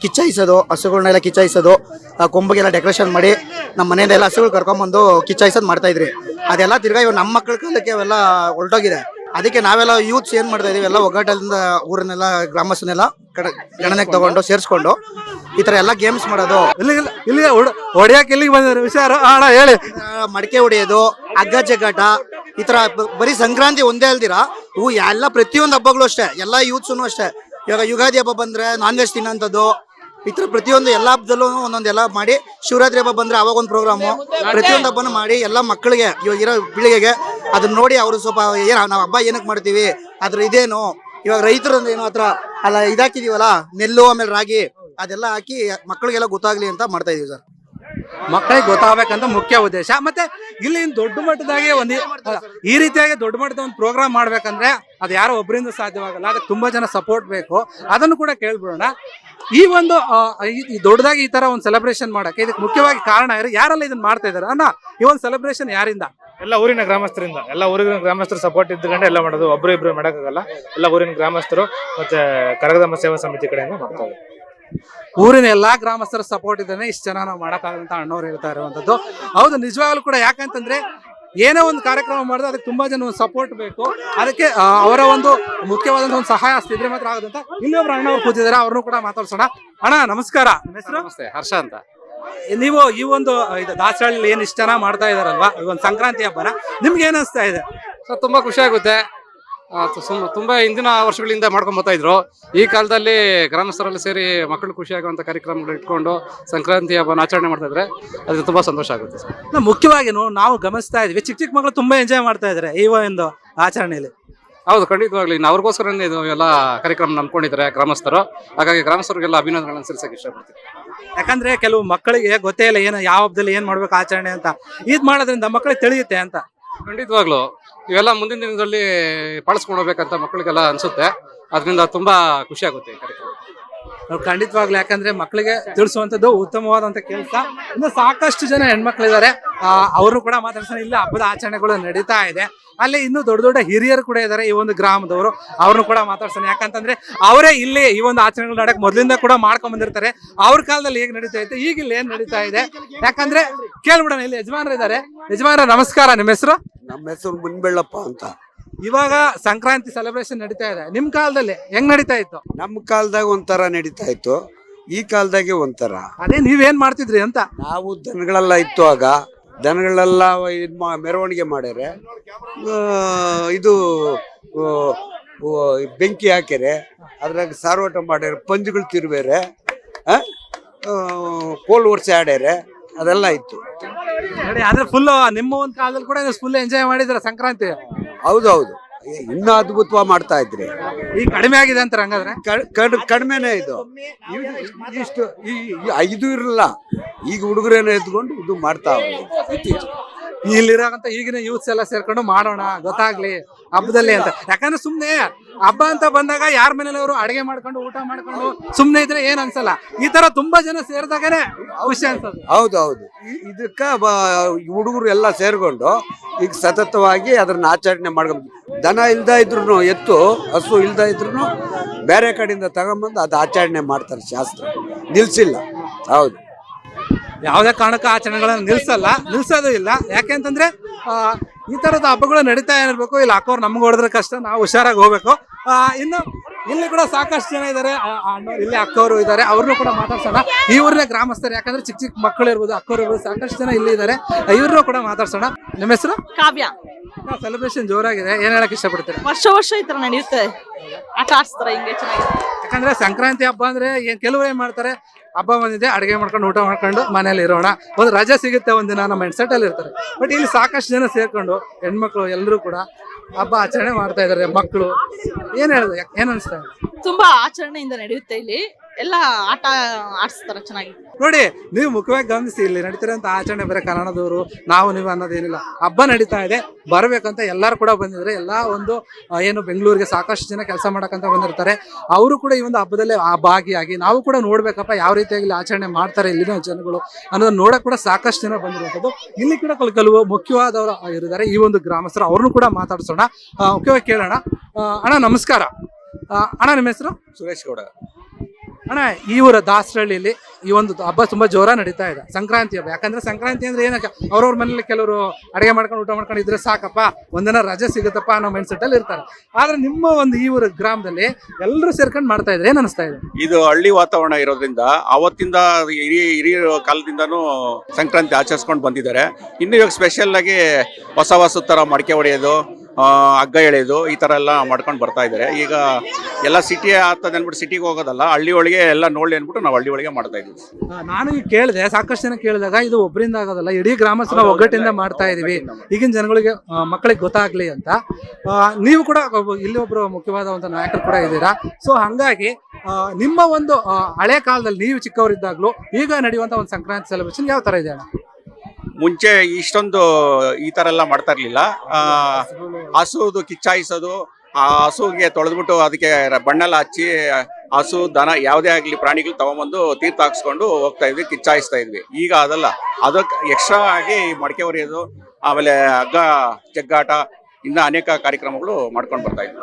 ಕಿಚ್ಚಾಯಿಸೋದು ಹಸುಗಳನ್ನೆಲ್ಲ ಕಿಚ್ಚಾಯಿಸೋದು ಆ ಕೊಂಬಗೆಲ್ಲ ಡೆಕೋರೇಷನ್ ಮಾಡಿ ನಮ್ಮ ಮನೆಯಿಂದ ಹಸುಗಳು ಕರ್ಕೊಂಬಂದು ಕಿಚ್ಚಾಯಿಸೋದು ಮಾಡ್ತಾ ಇದ್ರಿ. ಅದೆಲ್ಲ ತಿರ್ಗಾ ಇವಾಗ ನಮ್ಮ ಮಕ್ಕಳ ಕಾಲಕ್ಕೆ ಅವೆಲ್ಲ ಹೊರಟೋಗಿದೆ. ಅದಕ್ಕೆ ನಾವೆಲ್ಲ ಯೂತ್ಸ್ ಏನು ಮಾಡ್ತಾ ಇದೀವಿ ಎಲ್ಲ ಒಗ್ಗಟ್ಟಲಿಂದ ಊರನ್ನೆಲ್ಲ ಗ್ರಾಮಸ್ಥನೆಲ್ಲ ಕಡೆ ಗಣನೆಗೆ ತಗೊಂಡು ಸೇರಿಸ್ಕೊಂಡು ಈ ತರ ಎಲ್ಲ ಗೇಮ್ಸ್ ಮಾಡೋದು. ಇಲ್ಲಿ ಹೊಡಿಯಕ್ಕೆ ಇಲ್ಲಿಗೆ ಬಂದಿದ್ದಾರೆ. ವಿಚಾರ ಅಣ್ಣ ಹೇಳಿ. ಮಡಿಕೆ ಹೊಡೆಯೋದು ಅಗ್ಗ ಜಗ್ಗಾಟ ಈ ತರ ಬರೀ ಸಂಕ್ರಾಂತಿ ಒಂದೇ ಅಲ್ದಿರ? ಹೂ ಎಲ್ಲ ಪ್ರತಿಯೊಂದು ಹಬ್ಬಗಳು ಅಷ್ಟೇ ಎಲ್ಲ ಯೂತ್ಸೂ ಅಷ್ಟೇ. ಇವಾಗ ಯುಗಾದಿ ಹಬ್ಬ ಬಂದ್ರೆ ನಾನ್ ವೆಜ್ ತಿನ್ನೋಂಥದ್ದು. ಈ ಥರ ಪ್ರತಿಯೊಂದು ಎಲ್ಲ ಹಬ್ಬದಲ್ಲೂ ಒಂದೊಂದು ಎಲ್ಲ ಮಾಡಿ, ಶಿವರಾತ್ರಿ ಹಬ್ಬ ಬಂದ್ರೆ ಅವಾಗ ಒಂದು ಪ್ರೋಗ್ರಾಮು ಪ್ರತಿಯೊಂದು ಹಬ್ಬನೂ ಮಾಡಿ ಎಲ್ಲ ಮಕ್ಕಳಿಗೆ ಇವಾಗ ಇರೋ ಪೀಳಿಗೆಗೆ ಅದನ್ನ ನೋಡಿ ಅವರು ಸ್ವಲ್ಪ ಏನು ನಾವು ಹಬ್ಬ ಏನಕ್ಕೆ ಮಾಡ್ತೀವಿ, ಅದ್ರ ಇದೇನು. ಇವಾಗ ರೈತರಂದ್ರೆ ಏನು ಹತ್ರ ಅಲ್ಲ ಇದಾಕಿದೀವಲ್ಲ, ನೆಲ್ಲು ಆಮೇಲೆ ರಾಗಿ ಅದೆಲ್ಲ ಹಾಕಿ ಮಕ್ಕಳಿಗೆಲ್ಲ ಗೊತ್ತಾಗ್ಲಿ ಅಂತ ಮಾಡ್ತಾ ಇದೀವಿ ಸರ್. ಮಕ್ಕಳಿಗೆ ಗೊತ್ತಾಗಬೇಕಂತ ಮುಖ್ಯ ಉದ್ದೇಶ. ಮತ್ತೆ ಇಲ್ಲಿ ದೊಡ್ಡ ಮಟ್ಟದಾಗೆ ಒಂದು ಈ ರೀತಿಯಾಗಿ ದೊಡ್ಡ ಮಟ್ಟದ ಒಂದು ಪ್ರೋಗ್ರಾಮ್ ಮಾಡ್ಬೇಕಂದ್ರೆ ಅದು ಯಾರೋ ಒಬ್ಬರಿಂದ ಸಾಧ್ಯವಾಗಲ್ಲ. ಅದಕ್ಕೆ ತುಂಬಾ ಜನ ಸಪೋರ್ಟ್ ಬೇಕು. ಅದನ್ನು ಕೂಡ ಕೇಳ್ಬಿಡೋಣ. ಈ ಒಂದು ದೊಡ್ಡದಾಗಿ ಈ ತರ ಒಂದು ಸೆಲೆಬ್ರೇಷನ್ ಮಾಡಕ್ಕೆ ಇದಕ್ಕೆ ಮುಖ್ಯವಾಗಿ ಕಾರಣ ಯಾರು ಯಾರೆಲ್ಲ ಇದನ್ನ ಮಾಡ್ತಾ ಇದಾರೆ? ಅಣ್ಣ, ಈ ಒಂದು ಸೆಲೆಬ್ರೇಷನ್ ಯಾರಿಂದ? ಎಲ್ಲ ಊರಿನ ಗ್ರಾಮಸ್ಥರಿಂದ. ಎಲ್ಲ ಊರಿನ ಗ್ರಾಮಸ್ಥರು ಸಪೋರ್ಟ್ ಇದ್ದುಕೊಂಡು ಎಲ್ಲ ಮಾಡೋದು. ಒಬ್ರು ಇಬ್ರು ಮಾಡೋಕ್ಕಾಗಲ್ಲ. ಎಲ್ಲ ಊರಿನ ಗ್ರಾಮಸ್ಥರು ಮತ್ತೆ ಕರಗದಮ್ಮ ಸೇವಾ ಸಮಿತಿ ಕಡೆಯಿಂದ ಮಾಡ್ತಾರೆ ಊರಿನ ಎಲ್ಲಾ ಗ್ರಾಮಸ್ಥರ ಸಪೋರ್ಟ್ ಇದ್ದಾನೆ. ಇಷ್ಟು ಜನ ನಾವು ಮಾಡಕ್ಕಾಗಂತ ಅಣ್ಣವ್ರು ಹೇಳ್ತಾ ಇರುವಂತದ್ದು. ಹೌದು ನಿಜವಾಗ್ಲೂ ಕೂಡ ಯಾಕಂತಂದ್ರೆ ಏನೋ ಒಂದು ಕಾರ್ಯಕ್ರಮ ಮಾಡಿದ್ರೆ ಅದಕ್ಕೆ ತುಂಬಾ ಜನ ಒಂದು ಸಪೋರ್ಟ್ ಬೇಕು. ಅದಕ್ಕೆ ಅವರ ಒಂದು ಮುಖ್ಯವಾದಂತ ಒಂದು ಸಹಾಯ ಅಷ್ಟಿದ್ರೆ ಮಾತ್ರ ಆಗೋದಂತ ಇನ್ನೊಬ್ರು ಅಣ್ಣವ್ರು ಕೂತಿದ್ದಾರೆ ಅವ್ರನ್ನೂ ಕೂಡ ಮಾತಾಡ್ಸೋಣ. ಅಣ್ಣ ನಮಸ್ಕಾರ. ಹೆಸರು? ನಮಸ್ತೆ ಹರ್ಷ ಅಂತ. ನೀವು ಈ ಒಂದು ಇದು ದಾಸರಳ್ಳಿ ಏನ್ ಇಷ್ಟನ ಜನ ಮಾಡ್ತಾ ಇದಾರಲ್ವಾ? ಈ ಒಂದು ಸಂಕ್ರಾಂತಿ ಹಬ್ಬನ. ನಿಮ್ಗೆ ಏನ್ ಅನಿಸ್ತಾ ಇದೆ? ಸೊ ತುಂಬಾ ಖುಷಿ ಆಗುತ್ತೆ. ತುಂಬಾ ಹಿಂದಿನ ವರ್ಷಗಳಿಂದ ಮಾಡ್ಕೊಂಡ್ ಬರ್ತಾ ಇದ್ರು. ಈ ಕಾಲದಲ್ಲಿ ಗ್ರಾಮಸ್ಥರೆಲ್ಲ ಸೇರಿ ಮಕ್ಕಳು ಖುಷಿಯಾಗುವಂತ ಕಾರ್ಯಕ್ರಮಗಳು ಇಟ್ಕೊಂಡು ಸಂಕ್ರಾಂತಿ ಹಬ್ಬನ ಆಚರಣೆ ಮಾಡ್ತಾ ಇದ್ರೆ ಅದು ತುಂಬಾ ಸಂತೋಷ ಆಗುತ್ತೆ ಸರ್. ಮುಖ್ಯವಾಗಿ ನಾವು ಗಮನಿಸ್ತಾ ಇದೀವಿ. ಚಿಕ್ಕ ಚಿಕ್ಕ ಮಕ್ಕಳು ತುಂಬಾ ಎಂಜಾಯ್ ಮಾಡ್ತಾ ಇದಾರೆ ಈ ಒಂದು ಆಚರಣೆಯಲ್ಲಿ. ಹೌದು ಖಂಡಿತವಾಗ್ಲಿ. ಇನ್ನು ಅವ್ರಿಗೋಸ್ಕರನೇ ಇದು ಎಲ್ಲ ಕಾರ್ಯಕ್ರಮ ನಂಬ್ಕೊಂಡಿದ್ದಾರೆ ಗ್ರಾಮಸ್ಥರು. ಹಾಗಾಗಿ ಗ್ರಾಮಸ್ಥರಿಗೆಲ್ಲ ಅಭಿನಂದನೆಗಳನ್ನು ಸಲ್ಲಿಸಕ್ಕೆ ಇಷ್ಟಪಡ್ತೀನಿ. ಯಾಕಂದ್ರೆ ಕೆಲವು ಮಕ್ಕಳಿಗೆ ಗೊತ್ತೇ ಇಲ್ಲ ಏನು ಯಾವ ಹಬ್ಬದಲ್ಲಿ ಏನ್ ಮಾಡ್ಬೇಕು ಆಚರಣೆ ಅಂತ. ಇದ್ ಮಾಡೋದ್ರಿಂದ ಮಕ್ಕಳಿಗೆ ತಿಳಿಯುತ್ತೆ ಅಂತ. ಖಂಡಿತವಾಗ್ಲು. ಇವೆಲ್ಲ ಮುಂದಿನ ದಿನದಲ್ಲಿ ಪಾಲಿಸ್ಕೊಂಡು ಹೋಗ್ಬೇಕಂತ ಮಕ್ಕಳಿಗೆಲ್ಲ ಅನ್ಸುತ್ತೆ. ಅದರಿಂದ ತುಂಬಾ ಖುಷಿ ಆಗುತ್ತೆ ಈ ಕಾರ್ಯಕ್ರಮ. ನಾವು ಖಂಡಿತವಾಗ್ಲು, ಯಾಕಂದ್ರೆ ಮಕ್ಕಳಿಗೆ ತಿಳಿಸುವಂತದ್ದು ಉತ್ತಮವಾದಂತ ಕೆಲಸ. ಇನ್ನು ಸಾಕಷ್ಟು ಜನ ಹೆಣ್ಮಕ್ಳಿದ್ದಾರೆ. ಅವರು ಕೂಡ ಮಾತಾಡ್ಸೋಣ. ಇಲ್ಲ ಹಬ್ಬದ ಆಚರಣೆಗಳು ನಡೀತಾ ಇದೆ. ಅಲ್ಲಿ ಇನ್ನು ದೊಡ್ಡ ದೊಡ್ಡ ಹಿರಿಯರು ಕೂಡ ಇದ್ದಾರೆ ಈ ಒಂದು ಗ್ರಾಮದವರು. ಅವ್ರನ್ನು ಕೂಡ ಮಾತಾಡ್ಸೋಣ. ಯಾಕಂತಂದ್ರೆ ಅವರೇ ಇಲ್ಲಿ ಈ ಒಂದು ಆಚರಣೆಗಳು ನಡಕ್ ಮೊದಲಿಂದ ಕೂಡ ಮಾಡ್ಕೊಂಡ್ ಬಂದಿರ್ತಾರೆ. ಅವ್ರ ಕಾಲದಲ್ಲಿ ಹೇಗೆ ನಡೀತಾ ಇತ್ತು ಈಗ ಇಲ್ಲಿ ಏನ್ ನಡೀತಾ ಇದೆ? ಯಾಕಂದ್ರೆ ಕೇಳ್ಬಿಡೋಣ. ಇಲ್ಲಿ ಯಜಮಾನರು ಇದ್ದಾರೆ. ಯಜಮಾನ್ರ, ನಮಸ್ಕಾರ. ನಿಮ್ಮ ಹೆಸರು? ನಮ್ಮ ಹೆಸರು ಮುನ್ಬೆಳ್ಳಪ್ಪ ಅಂತ. ಇವಾಗ ಸಂಕ್ರಾಂತಿ ಸೆಲೆಬ್ರೇಷನ್ ನಡೀತಾ ಇದೆ. ನಿಮ್ ಕಾಲದಲ್ಲಿ ಹೆಂಗ್ ನಡೀತಾ ಇತ್ತು? ನಮ್ಮ ಕಾಲದಾಗ ಒಂಥರ ನಡೀತಾ ಇತ್ತು. ಈ ಕಾಲದಾಗೆ ಒಂಥರ. ಅದೇ ನೀವೇನ್ ಮಾಡ್ತಿದ್ರಿ ಅಂತ? ನಾವು ದನಗಳೆಲ್ಲ ಇತ್ತು ಆಗ ದನಗಳೆಲ್ಲ ಇದ್ ಮಾ- ಮೆರವಣಿಗೆ ಮಾಡ್ಯಾರೆ. ಆ, ಇದು ಆ, ಆ, ಬೆಂಕಿ ಹಾಕ್ಯಾರೆ. ಅದ್ರಾಗ ಸಾರೋಟ ಮಾಡ್ಯಾರೆ ಪಂಜುಗಳು ತಿರುವೇರೆ ಕೋಲ್ ವರ್ಷ ಆಡ್ಯಾರೆ. ಅದೆಲ್ಲ ಇತ್ತು. ನೋಡಿ ಫುಲ್ಲು ಫುಲ್ ನಿಮ್ಮ ಒಂದು ಕಾಲದಲ್ಲಿ ಕೂಡ ಫುಲ್ ಎಂಜಾಯ್ ಮಾಡಿದ್ರ ಸಂಕ್ರಾಂತಿ? ಹೌದೌದು. ಇನ್ನೂ ಅದ್ಭುತವಾಗಿ ಮಾಡ್ತಾ ಇದ್ರಿ. ಈಗ ಕಡಿಮೆ ಆಗಿದೆ ಅಂತಾರೆ ಹಂಗಾದ್ರೆ? ಕಡ್- ಕಡ್- ಕಡಿಮೆನೇ ಇದು. ಇಷ್ಟು ಈ- ಈ- ಇದು ಇರಲ್ಲ. ಈಗ ಹುಡುಗರೇನೆ ಎತ್ಕೊಂಡು ಇದು ಮಾಡ್ತಾ ಇತ್ತೀಚೆಗೆ. ಇಲ್ಲಿರೋಂತ ಈಗಿನ ಯೂತ್ಸ್ ಎಲ್ಲ ಸೇರ್ಕೊಂಡು ಮಾಡೋಣ, ಗೊತ್ತಾಗ್ಲಿ, ಹಬ್ಬದಲ್ಲಿ ಅಂತ. ಯಾಕಂದ್ರೆ ಸುಮ್ನೆ ಹಬ್ಬ ಅಂತ ಬಂದಾಗ ಯಾರ ಅವರು ಅಡಿಗೆ ಮಾಡ್ಕೊಂಡು, ಊಟ ಮಾಡ್ಕೊಂಡು ಸುಮ್ನೆ ಇದ್ರೆ ಏನ್ ಅನ್ಸಲ್ಲ. ಈ ತರ ತುಂಬಾ ಜನ ಸೇರಿದಾಗನೆ ಖುಷಿ ಅನ್ಸೋದು ಹೌದು ಹೌದು. ಇದಕ್ಕ ಹುಡುಗರು ಎಲ್ಲ ಸೇರ್ಕೊಂಡು ಈಗ ಸತತವಾಗಿ ಅದನ್ನ ಆಚರಣೆ ಮಾಡ್ಕೊಂಡು ದನ ಇಲ್ದ ಇದ್ರು ಎತ್ತು, ಹಸು ಇಲ್ದ ಇದ್ರು ಬೇರೆ ಕಡೆಯಿಂದ ತಗೊಂಬಂದು ಅದು ಆಚರಣೆ ಮಾಡ್ತಾರೆ ಶಾಸ್ತ್ರ. ನಿಲ್ಸಿಲ್ಲ. ಹೌದು. ಯಾವ್ದೇ ಕಾರಣಕ್ಕೂ ಆಚರಣೆಗಳನ್ನ ನಿಲ್ಲಿಸಲ್ಲ ನಿಲ್ಲಿಸೋದು ಇಲ್ಲ. ಯಾಕೆಂತಂದ್ರೆ ಆ, ಈ ತರದ ಹಬ್ಬಗಳು ನಡೀತಾ ಇರಬೇಕು ಇಲ್ಲಿ ಹಾಕೋರು ನಮ್ಗೆ ಹೊಡೆದ್ರೆ ಕಷ್ಟ ನಾವು ಹುಷಾರಾಗಿ ಹೋಗ್ಬೇಕು. ಇನ್ನು ಇಲ್ಲಿ ಕೂಡ ಸಾಕಷ್ಟು ಜನ ಇದ್ದಾರೆ. ಇಲ್ಲಿ ಅಕ್ಕವರು ಇದ್ದಾರೆ. ಅವ್ರನ್ನೂ ಕೂಡ ಮಾತಾಡ್ಸೋಣ. ಈ ಊರಿನ ಗ್ರಾಮಸ್ಥರು ಯಾಕಂದ್ರೆ ಚಿಕ್ಕ ಚಿಕ್ಕ ಮಕ್ಕಳು ಇರ್ಬೋದು ಅಕ್ಕವರು ಇರ್ಬೋದು ಸಾಕಷ್ಟು ಜನ ಇಲ್ಲಿ ಇದ್ದಾರೆ. ಇವ್ರನ್ನೂ ಕೂಡ ಮಾತಾಡ್ಸೋಣ. ನಿಮ್ಮ ಹೆಸರು? ಕಾವ್ಯ. ಸೆಲೆಬ್ರೇಷನ್ ಜೋರಾಗಿದೆ. ಏನ್ ಹೇಳಕ್ ಇಷ್ಟಪಡ್ತೀರಾ? ವರ್ಷ ವರ್ಷ ಈ ತರ ನಡೆಯುತ್ತೆ ಆಟ ಆಡ್ಸ್ತಾರೆ ಹಿಂಗೆ ಚೆನ್ನಾಗಿ. ಯಾಕಂದ್ರೆ ಸಂಕ್ರಾಂತಿ ಹಬ್ಬ ಅಂದ್ರೆ ಏನ್ ಕೆಲವರು ಏನ್ ಮಾಡ್ತಾರೆ? ಹಬ್ಬ ಬಂದಿದೆ ಅಡುಗೆ ಮಾಡ್ಕೊಂಡು ಊಟ ಮಾಡ್ಕೊಂಡು ಮನೇಲಿ ಇರೋಣ. ಒಂದು ರಜೆ ಸಿಗುತ್ತೆ ಒಂದಿನ ನಮ್ಮ ಮೈಂಡ್ ಸೆಟ್ ಅಲ್ಲಿ ಇರ್ತಾರೆ. ಬಟ್ ಇಲ್ಲಿ ಸಾಕಷ್ಟು ಜನ ಸೇರ್ಕೊಂಡು ಹೆಣ್ಮಕ್ಳು ಎಲ್ಲರೂ ಕೂಡ ಹಬ್ಬ ಆಚರಣೆ ಮಾಡ್ತಾ ಇದಾರೆ ಮಕ್ಕಳು ಏನ್ ಹೇಳಿದೆ? ಏನ್ ಅನ್ಸ್ತಾ ಇದೆ? ತುಂಬಾ ಆಚರಣೆಯಿಂದ ನಡೆಯುತ್ತೆ ಇಲ್ಲಿ. ಎಲ್ಲ ಆಟ ಆಡಿಸ್ತಾರೆ ಚೆನ್ನಾಗಿ. ನೋಡಿ ನೀವು ಮುಖ್ಯವಾಗಿ ಗಮನಿಸಿ ಇಲ್ಲಿ ನಡೀತಿರೋಂಥ ಆಚರಣೆ ಬೇರೆ ಕನ್ನಡದವರು ನಾವು ನೀವು ಅನ್ನೋದೇನಿಲ್ಲ ಹಬ್ಬ ನಡೀತಾ ಇದೆ ಬರಬೇಕಂತ ಎಲ್ಲರೂ ಕೂಡ ಬಂದಿದ್ದಾರೆ. ಎಲ್ಲ ಒಂದು ಆ, ಏನು ಬೆಂಗಳೂರಿಗೆ ಸಾಕಷ್ಟು ಜನ ಕೆಲಸ ಮಾಡಕ್ಕಂತ ಬಂದಿರ್ತಾರೆ. ಅವರು ಕೂಡ ಈ ಒಂದು ಹಬ್ಬದಲ್ಲೇ ಆ ಭಾಗಿಯಾಗಿ ನಾವು ಕೂಡ ನೋಡ್ಬೇಕಪ್ಪ ಯಾವ ರೀತಿಯಾಗಿ ಇಲ್ಲಿ ಆಚರಣೆ ಮಾಡ್ತಾರೆ ಇಲ್ಲಿನ ಜನಗಳು ಅನ್ನೋದನ್ನ ನೋಡಕ್ ಕೂಡ ಸಾಕಷ್ಟು ಜನ ಬಂದಿರುವಂಥದ್ದು. ಇಲ್ಲಿ ಕೂಡ ಕೆಲ- ಕೆಲವು ಮುಖ್ಯವಾದವರು ಇರಿದ್ದಾರೆ. ಈ ಒಂದು ಗ್ರಾಮಸ್ಥರು ಅವ್ರನ್ನು ಕೂಡ ಮಾತಾಡಿಸೋಣ. ಆ, ಮುಖ್ಯವಾಗಿ ಕೇಳೋಣ. ಆ, ಅಣ್ಣ ನಮಸ್ಕಾರ. ಆ, ಅಣ್ಣ ನಿಮ್ಮ ಹೆಸರು? ಸುರೇಶ್ ಗೌಡ. ಅಣ್ಣ, ಈ ಊರ ದಾಸರಳ್ಳಿಲಿ ಈ ಒಂದು ಹಬ್ಬ ತುಂಬಾ ಜೋರ ನಡೀತಾ ಇದೆ. ಸಂಕ್ರಾಂತಿ ಹಬ್ಬ. ಯಾಕಂದ್ರೆ ಸಂಕ್ರಾಂತಿ ಅಂದ್ರೆ ಏನಕ್ಕೆ, ಅವ್ರವ್ರ ಮನೇಲಿ ಕೆಲವರು ಅಡಿಗೆ ಮಾಡ್ಕೊಂಡು ಊಟ ಮಾಡ್ಕೊಂಡು ಇದ್ರೆ ಸಾಕಪ್ಪ, ಒಂದಿನ ರಜೆ ಸಿಗುತ್ತಪ್ಪ ಅನ್ನೋ ಮೈಂಡ್ ಸೆಟ್ ಅಲ್ಲಿ ಇರ್ತಾರೆ. ಆದ್ರೆ ನಿಮ್ಮ ಒಂದು ಈ ಊರ ಗ್ರಾಮದಲ್ಲಿ ಎಲ್ಲರೂ ಸೇರ್ಕೊಂಡು ಮಾಡ್ತಾ ಇದ್ರೆ ಏನ್ ಇದೆ? ಇದು ಹಳ್ಳಿ ವಾತಾವರಣ ಇರೋದ್ರಿಂದ ಅವತ್ತಿಂದ ಹಿರಿಯ ಹಿರಿಯ ಕಾಲದಿಂದನೂ ಸಂಕ್ರಾಂತಿ ಆಚರಿಸ್ಕೊಂಡು ಬಂದಿದ್ದಾರೆ. ಇನ್ನು ಇವಾಗ ಸ್ಪೆಷಲ್ ಆಗಿ ಹೊಸ ಹೊಸ ಥರ ಮಡಿಕೆ ಹೊಡೆಯೋದು ಹಗ್ಗ ಎಳೆಯೋದು ಈ ಥರ ಎಲ್ಲ ಮಾಡ್ಕೊಂಡು ಬರ್ತಾ ಇದ್ದಾರೆ. ಈಗ ಎಲ್ಲ ಸಿಟಿ ಆಗ್ತದೆ ಅಂದ್ಬಿಟ್ಟು ಸಿಟಿಗೆ ಹೋಗೋದಲ್ಲ ಹಳ್ಳಿ ಒಳಗೆ ಎಲ್ಲ ನೋಡಲಿ ಅಂದ್ಬಿಟ್ಟು ನಾವು ಹಳ್ಳಿ ಒಳಗೆ ಮಾಡ್ತಾ ಇದ್ದೀವಿ. ನಾನು ಈಗ ಕೇಳಿದೆ ಸಾಕಷ್ಟು ಜನ ಕೇಳಿದಾಗ ಇದು ಒಬ್ಬರಿಂದ ಆಗೋದಲ್ಲ ಇಡೀ ಗ್ರಾಮಸ್ಥರ ಒಗ್ಗಟ್ಟಿಂದ ಮಾಡ್ತಾ ಇದ್ದೀವಿ. ಈಗಿನ ಜನಗಳಿಗೆ ಮಕ್ಕಳಿಗೆ ಗೊತ್ತಾಗ್ಲಿ ಅಂತ. ನೀವು ಕೂಡ ಇಲ್ಲಿ ಒಬ್ಬರು ಮುಖ್ಯವಾದ ಒಂದು ನಾಯಕರು ಕೂಡ ಇದ್ದೀರಾ. ಸೊ ಹಂಗಾಗಿ ನಿಮ್ಮ ಒಂದು ಹಳೆ ಕಾಲದಲ್ಲಿ ನೀವು ಚಿಕ್ಕವರಿದ್ದಾಗಲೂ ಈಗ ನಡೆಯುವಂಥ ಒಂದು ಸಂಕ್ರಾಂತಿ ಸೆಲೆಬ್ರೇಷನ್ ಯಾವ ತರ ಇದೆ ಮುಂಚೆ ಇಷ್ಟೊಂದು ಈ ಥರ ಎಲ್ಲ ಮಾಡ್ತಾ ಇರಲಿಲ್ಲ. ಹಸುದು ಕಿಚ್ಚಾಯಿಸೋದು, ಆ ಹಸುಗೆ ತೊಳೆದ್ಬಿಟ್ಟು ಅದಕ್ಕೆ ಬಣ್ಣೆಲ್ಲ ಹಚ್ಚಿ, ಹಸು, ದನ ಯಾವುದೇ ಆಗಲಿ ಪ್ರಾಣಿಗಳು ತಗೊಂಬಂದು ತೀರ್ಥ ಹಾಕ್ಸ್ಕೊಂಡು ಹೋಗ್ತಾ ಇದ್ವಿ, ಕಿಚ್ಚಾಯಿಸ್ತಾ ಇದ್ವಿ. ಈಗ ಅದಲ್ಲ. ಅದಕ್ಕೆ ಎಕ್ಸ್ಟ್ರಾ ಆಗಿ ಮಡಿಕೆ ಹೊರೆಯೋದು ಆಮೇಲೆ ಹಗ್ಗ, ಜಗ್ಗಾಟ ಇನ್ನ ಅನೇಕ ಕಾರ್ಯಕ್ರಮಗಳು ಮಾಡ್ಕೊಂಡು ಬರ್ತಾ ಇದ್ವಿ.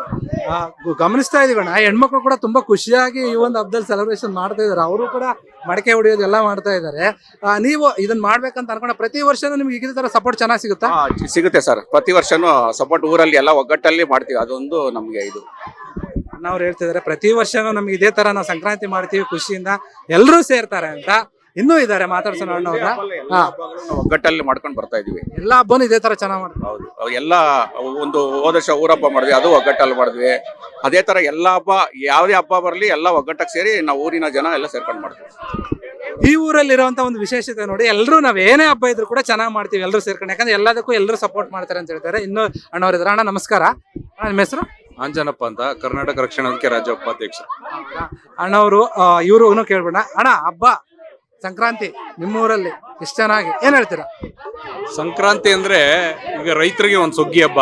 ಆ, ಇದೀವಿ ಗಮನಿಸ್ತಾ ಇದೀವಣ್ಣ. ಹೆಣ್ಮಕ್ಳು ಕೂಡ ತುಂಬಾ ಖುಷಿಯಾಗಿ ಈ ಒಂದು ಹಬ್ಬದಲ್ಲಿ ಸೆಲೆಬ್ರೇಷನ್ ಮಾಡ್ತಾ ಇದಾರೆ. ಅವರು ಕೂಡ ಮಡಕೆ ಹೊಡೆಯೋದು ಎಲ್ಲ ಮಾಡ್ತಾ ಇದ್ದಾರೆ ಆ, ನೀವು ಇದನ್ನ ಮಾಡ್ಬೇಕಂತ ಅನ್ಕೊಂಡ ಪ್ರತಿ ವರ್ಷನೂ ನಿಮ್ಗೆ ಇದೇ ತರ ಸಪೋರ್ಟ್ ಚೆನ್ನಾಗಿ ಸಿಗುತ್ತಾ? ಆ, ಸಿಗುತ್ತೆ ಸರ್. ಪ್ರತಿ ವರ್ಷನೂ ಸಪೋರ್ಟ್ ಊರಲ್ಲಿ ಎಲ್ಲ ಒಗ್ಗಟ್ಟಲ್ಲಿ ಮಾಡ್ತೀವಿ. ಅದೊಂದು ನಮಗೆ ಇದು. ನಾವು ಹೇಳ್ತಿದ್ದಾರೆ ಪ್ರತಿ ವರ್ಷನೂ ನಮ್ಗೆ ಇದೇ ತರ ನಾವು ಸಂಕ್ರಾಂತಿ ಮಾಡ್ತೀವಿ ಖುಷಿಯಿಂದ. ಎಲ್ಲರೂ ಸೇರ್ತಾರೆ ಅಂತ. ಇನ್ನೂ ಇದಾರೆ ಮಾತಾಡ್ಸೋಣ ಅಣ್ಣವರ ಹಾ. ನಾವು ಒಗ್ಗಟ್ಟಲ್ಲಿ ಮಾಡ್ಕೊಂಡು ಬರ್ತಾ ಇದೀವಿ ಎಲ್ಲಾ ಹಬ್ಬನೂ ಇದೇ ತರ ಚೆನ್ನಾಗಿ ಮಾಡ್ತಾರೆ. ಹೌದು. ಎಲ್ಲ ಒಂದು ಹೋದ ವರ್ಷ ಊರ ಹಬ್ಬ ಮಾಡಿದ್ವಿ ಅದು ಒಗ್ಗಟ್ಟಲ್ಲಿ ಮಾಡಿದ್ವಿ. ಅದೇ ತರ ಎಲ್ಲ ಹಬ್ಬ ಯಾವ್ದೇ ಹಬ್ಬ ಬರಲಿ ಎಲ್ಲ ಒಗ್ಗಟ್ಟಕ್ಕೆ ಸೇರಿ ನಾವು ಊರಿನ ಜನ ಎಲ್ಲ ಸೇರ್ಕೊಂಡು ಮಾಡ್ತೀವಿ. ಈ ಊರಲ್ಲಿ ಇರುವಂತ ಒಂದು ವಿಶೇಷತೆ ನೋಡಿ ಎಲ್ಲರೂ ನಾವ್ ಏನೇ ಹಬ್ಬ ಇದ್ರು ಕೂಡ ಚೆನ್ನಾಗಿ ಮಾಡ್ತೀವಿ ಎಲ್ಲರೂ ಸೇರ್ಕೊಂಡು. ಯಾಕಂದ್ರೆ ಎಲ್ಲದಕ್ಕೂ ಎಲ್ಲರೂ ಸಪೋರ್ಟ್ ಮಾಡ್ತಾರೆ ಅಂತ ಹೇಳ್ತಾರೆ. ಇನ್ನು ಅಣ್ಣವ್ರ ಇದ್ರ ಅಣ್ಣ ನಮಸ್ಕಾರ. ಅಣ್ಣ, ನಿಮ್ಮ ಹೆಸರು? ಅಂಜನಪ್ಪ ಅಂತ ಕರ್ನಾಟಕ ರಕ್ಷಣಾ ವೇದಿಕೆ ರಾಜ್ಯ ಉಪಾಧ್ಯಕ್ಷ ಅಣ್ಣವರು ಇವರು ಕೇಳ್ಬೇಡ. ಅಣ್ಣ ಹಬ್ಬ ಸಂಕ್ರಾಂತಿ ನಿಮ್ಮೂರಲ್ಲಿ ಇಷ್ಟ ಚೆನ್ನಾಗಿ ಏನ್ ಹೇಳ್ತೀರಾ? ಸಂಕ್ರಾಂತಿ ಅಂದ್ರೆ ಈಗ ರೈತರಿಗೆ ಒಂದು ಸುಗ್ಗಿ ಹಬ್ಬ.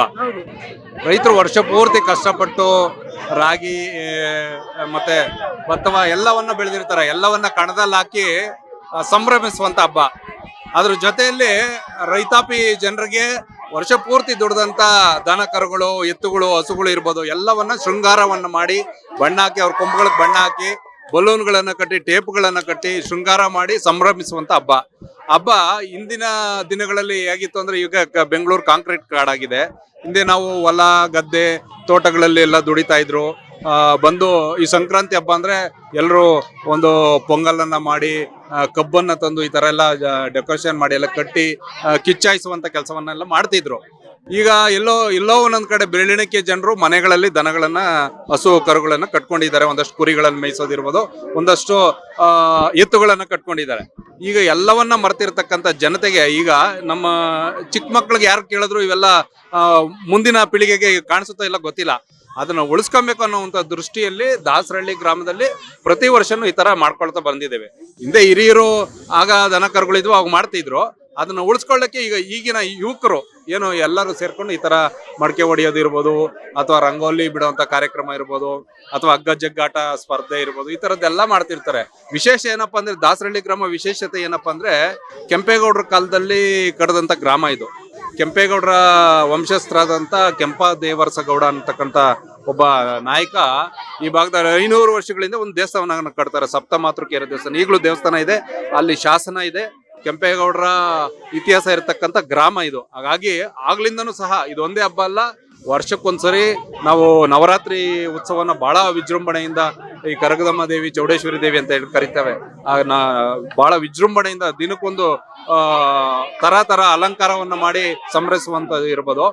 ರೈತರು ವರ್ಷ ಪೂರ್ತಿ ಕಷ್ಟಪಟ್ಟು ರಾಗಿ ಮತ್ತೆ ಭತ್ತವ ಎಲ್ಲವನ್ನ ಬೆಳೆದಿರ್ತಾರೆ. ಎಲ್ಲವನ್ನ ಕಣದಲ್ಲಿ ಹಾಕಿ ಸಂಭ್ರಮಿಸುವಂತ ಹಬ್ಬ. ಅದ್ರ ಜೊತೆಯಲ್ಲಿ ರೈತಾಪಿ ಜನರಿಗೆ ವರ್ಷ ಪೂರ್ತಿ ದುಡ್ದಂತ ದನ ಕರುಗಳು, ಎತ್ತುಗಳು, ಹಸುಗಳು ಇರ್ಬೋದು, ಎಲ್ಲವನ್ನ ಶೃಂಗಾರವನ್ನು ಮಾಡಿ ಬಣ್ಣ ಹಾಕಿ, ಅವ್ರ ಕೊಂಬುಗಳಿಗೆ ಬಣ್ಣ ಹಾಕಿ ಬಲೂನ್ಗಳನ್ನ ಕಟ್ಟಿ, ಟೇಪ್ಗಳನ್ನು ಕಟ್ಟಿ, ಶೃಂಗಾರ ಮಾಡಿ ಸಂಭ್ರಮಿಸುವಂತ ಹಬ್ಬ. ಹಬ್ಬ ಇಂದಿನ ದಿನಗಳಲ್ಲಿ ಹೇಗಿತ್ತು ಅಂದ್ರೆ ಈಗ ಬೆಂಗಳೂರು ಕಾಂಕ್ರೀಟ್ ಕಾಡಾಗಿದೆ ಹಿಂದೆ ನಾವು ಹೊಲ, ಗದ್ದೆ, ತೋಟಗಳಲ್ಲಿ ಎಲ್ಲ ದುಡಿತಾ ಇದ್ರು. ಬಂದು ಈ ಸಂಕ್ರಾಂತಿ ಹಬ್ಬ ಅಂದ್ರೆ ಎಲ್ಲರೂ ಒಂದು ಪೊಂಗಲನ್ನ ಮಾಡಿ ಕಬ್ಬನ್ನ ತಂದು ಈ ತರ ಎಲ್ಲ ಡೆಕೋರೇಷನ್ ಮಾಡಿ ಎಲ್ಲ ಕಟ್ಟಿ ಕಿಚ್ಚಾಯಿಸುವಂತ ಕೆಲಸವನ್ನೆಲ್ಲ ಮಾಡ್ತಿದ್ರು. ಈಗ ಎಲ್ಲೋ ಎಲ್ಲೋ ಒಂದೊಂದ್ ಕಡೆ ಬೆರಳಿಣಿಕೆ ಜನರು ಮನೆಗಳಲ್ಲಿ ದನಗಳನ್ನ, ಹಸು ಕರುಗಳನ್ನ ಕಟ್ಕೊಂಡಿದ್ದಾರೆ. ಒಂದಷ್ಟು ಕುರಿಗಳನ್ನ ಮೇಯಿಸೋದಿರ್ಬೋದು, ಒಂದಷ್ಟು ಎತ್ತುಗಳನ್ನ ಕಟ್ಕೊಂಡಿದ್ದಾರೆ. ಈಗ ಎಲ್ಲವನ್ನ ಮರ್ತಿರ್ತಕ್ಕಂಥ ಜನತೆಗೆ ಈಗ ನಮ್ಮ ಚಿಕ್ಕ ಮಕ್ಳಿಗೆ ಯಾರು ಕೇಳಿದ್ರು ಇವೆಲ್ಲ ಮುಂದಿನ ಪೀಳಿಗೆಗೆ ಕಾಣಿಸುತ್ತಾ ಇಲ್ಲ ಗೊತ್ತಿಲ್ಲ. ಅದನ್ನ ಉಳಿಸ್ಕೊಬೇಕು ಅನ್ನೋವಂಥ ದೃಷ್ಟಿಯಲ್ಲಿ ದಾಸರಹಳ್ಳಿ ಗ್ರಾಮದಲ್ಲಿ ಪ್ರತಿ ವರ್ಷನೂ ಈ ತರ ಮಾಡ್ಕೊಳ್ತಾ ಬಂದಿದ್ದೇವೆ. ಹಿಂದೆ ಹಿರಿಯರು ಆಗ ದನ ಕರುಗಳಿದ್ವು, ಅವಾಗ ಮಾಡ್ತಿದ್ರು. ಅದನ್ನ ಉಳಿಸ್ಕೊಳ್ಳಕ್ಕೆ ಈಗ ಈಗಿನ ಯುವಕರು ಏನು ಎಲ್ಲರೂ ಸೇರ್ಕೊಂಡು ಈ ತರ ಮಡಕೆ ಹೊಡೆಯೋದು ಇರ್ಬೋದು, ಅಥವಾ ರಂಗೋಲಿ ಬಿಡುವಂತ ಕಾರ್ಯಕ್ರಮ ಇರ್ಬೋದು, ಅಥವಾ ಹಗ್ಗ ಜಗ್ಗಾಟ ಸ್ಪರ್ಧೆ ಇರ್ಬೋದು, ಈ ತರದ್ದೆಲ್ಲ ಮಾಡ್ತಿರ್ತಾರೆ. ವಿಶೇಷ ಏನಪ್ಪಾ ಅಂದ್ರೆ ದಾಸರಳ್ಳಿ ಗ್ರಾಮ ವಿಶೇಷತೆ ಏನಪ್ಪಾ ಅಂದ್ರೆ ಕೆಂಪೇಗೌಡರ ಕಾಲದಲ್ಲಿ ಕಡದಂತ ಗ್ರಾಮ ಇದು. ಕೆಂಪೇಗೌಡರ ವಂಶಸ್ಥರಾದಂತ ಕೆಂಪ ದೇವರಸ ಗೌಡ ಅಂತಕ್ಕಂತ ಒಬ್ಬ ನಾಯಕ ಈ ಭಾಗದ ಐನೂರು ವರ್ಷಗಳಿಂದ ಒಂದು ದೇವಸ್ಥಾನ ಕಟ್ತಾರೆ. ಸಪ್ತ ಮಾತೃಕೇರ ದೇವಸ್ಥಾನ. ಈಗಲೂ ದೇವಸ್ಥಾನ ಇದೆ. ಅಲ್ಲಿ ಶಾಸನ ಇದೆ. ಕೆಂಪೇಗೌಡರ ಇತಿಹಾಸ ಇರತಕ್ಕಂತ ಗ್ರಾಮ ಇದು. ಹಾಗಾಗಿ ಆಗ್ಲಿಂದನೂ ಸಹ ಇದು ಒಂದೇ ಹಬ್ಬ ಅಲ್ಲ, ವರ್ಷಕ್ಕೊಂದ್ಸರಿ ನಾವು ನವರಾತ್ರಿ ಉತ್ಸವನ ಬಹಳ ವಿಜೃಂಭಣೆಯಿಂದ ಈ ಕರಗದಮ್ಮ ದೇವಿ, ಚೌಡೇಶ್ವರಿ ದೇವಿ ಅಂತ ಹೇಳಿ ಕರಿತೇವೆ. ಬಹಳ ವಿಜೃಂಭಣೆಯಿಂದ ದಿನಕ್ಕೊಂದು ತರ ತರ ಅಲಂಕಾರವನ್ನ ಮಾಡಿ ಸಂಭ್ರಮಿಸುವಂತ ಇರ್ಬೋದು.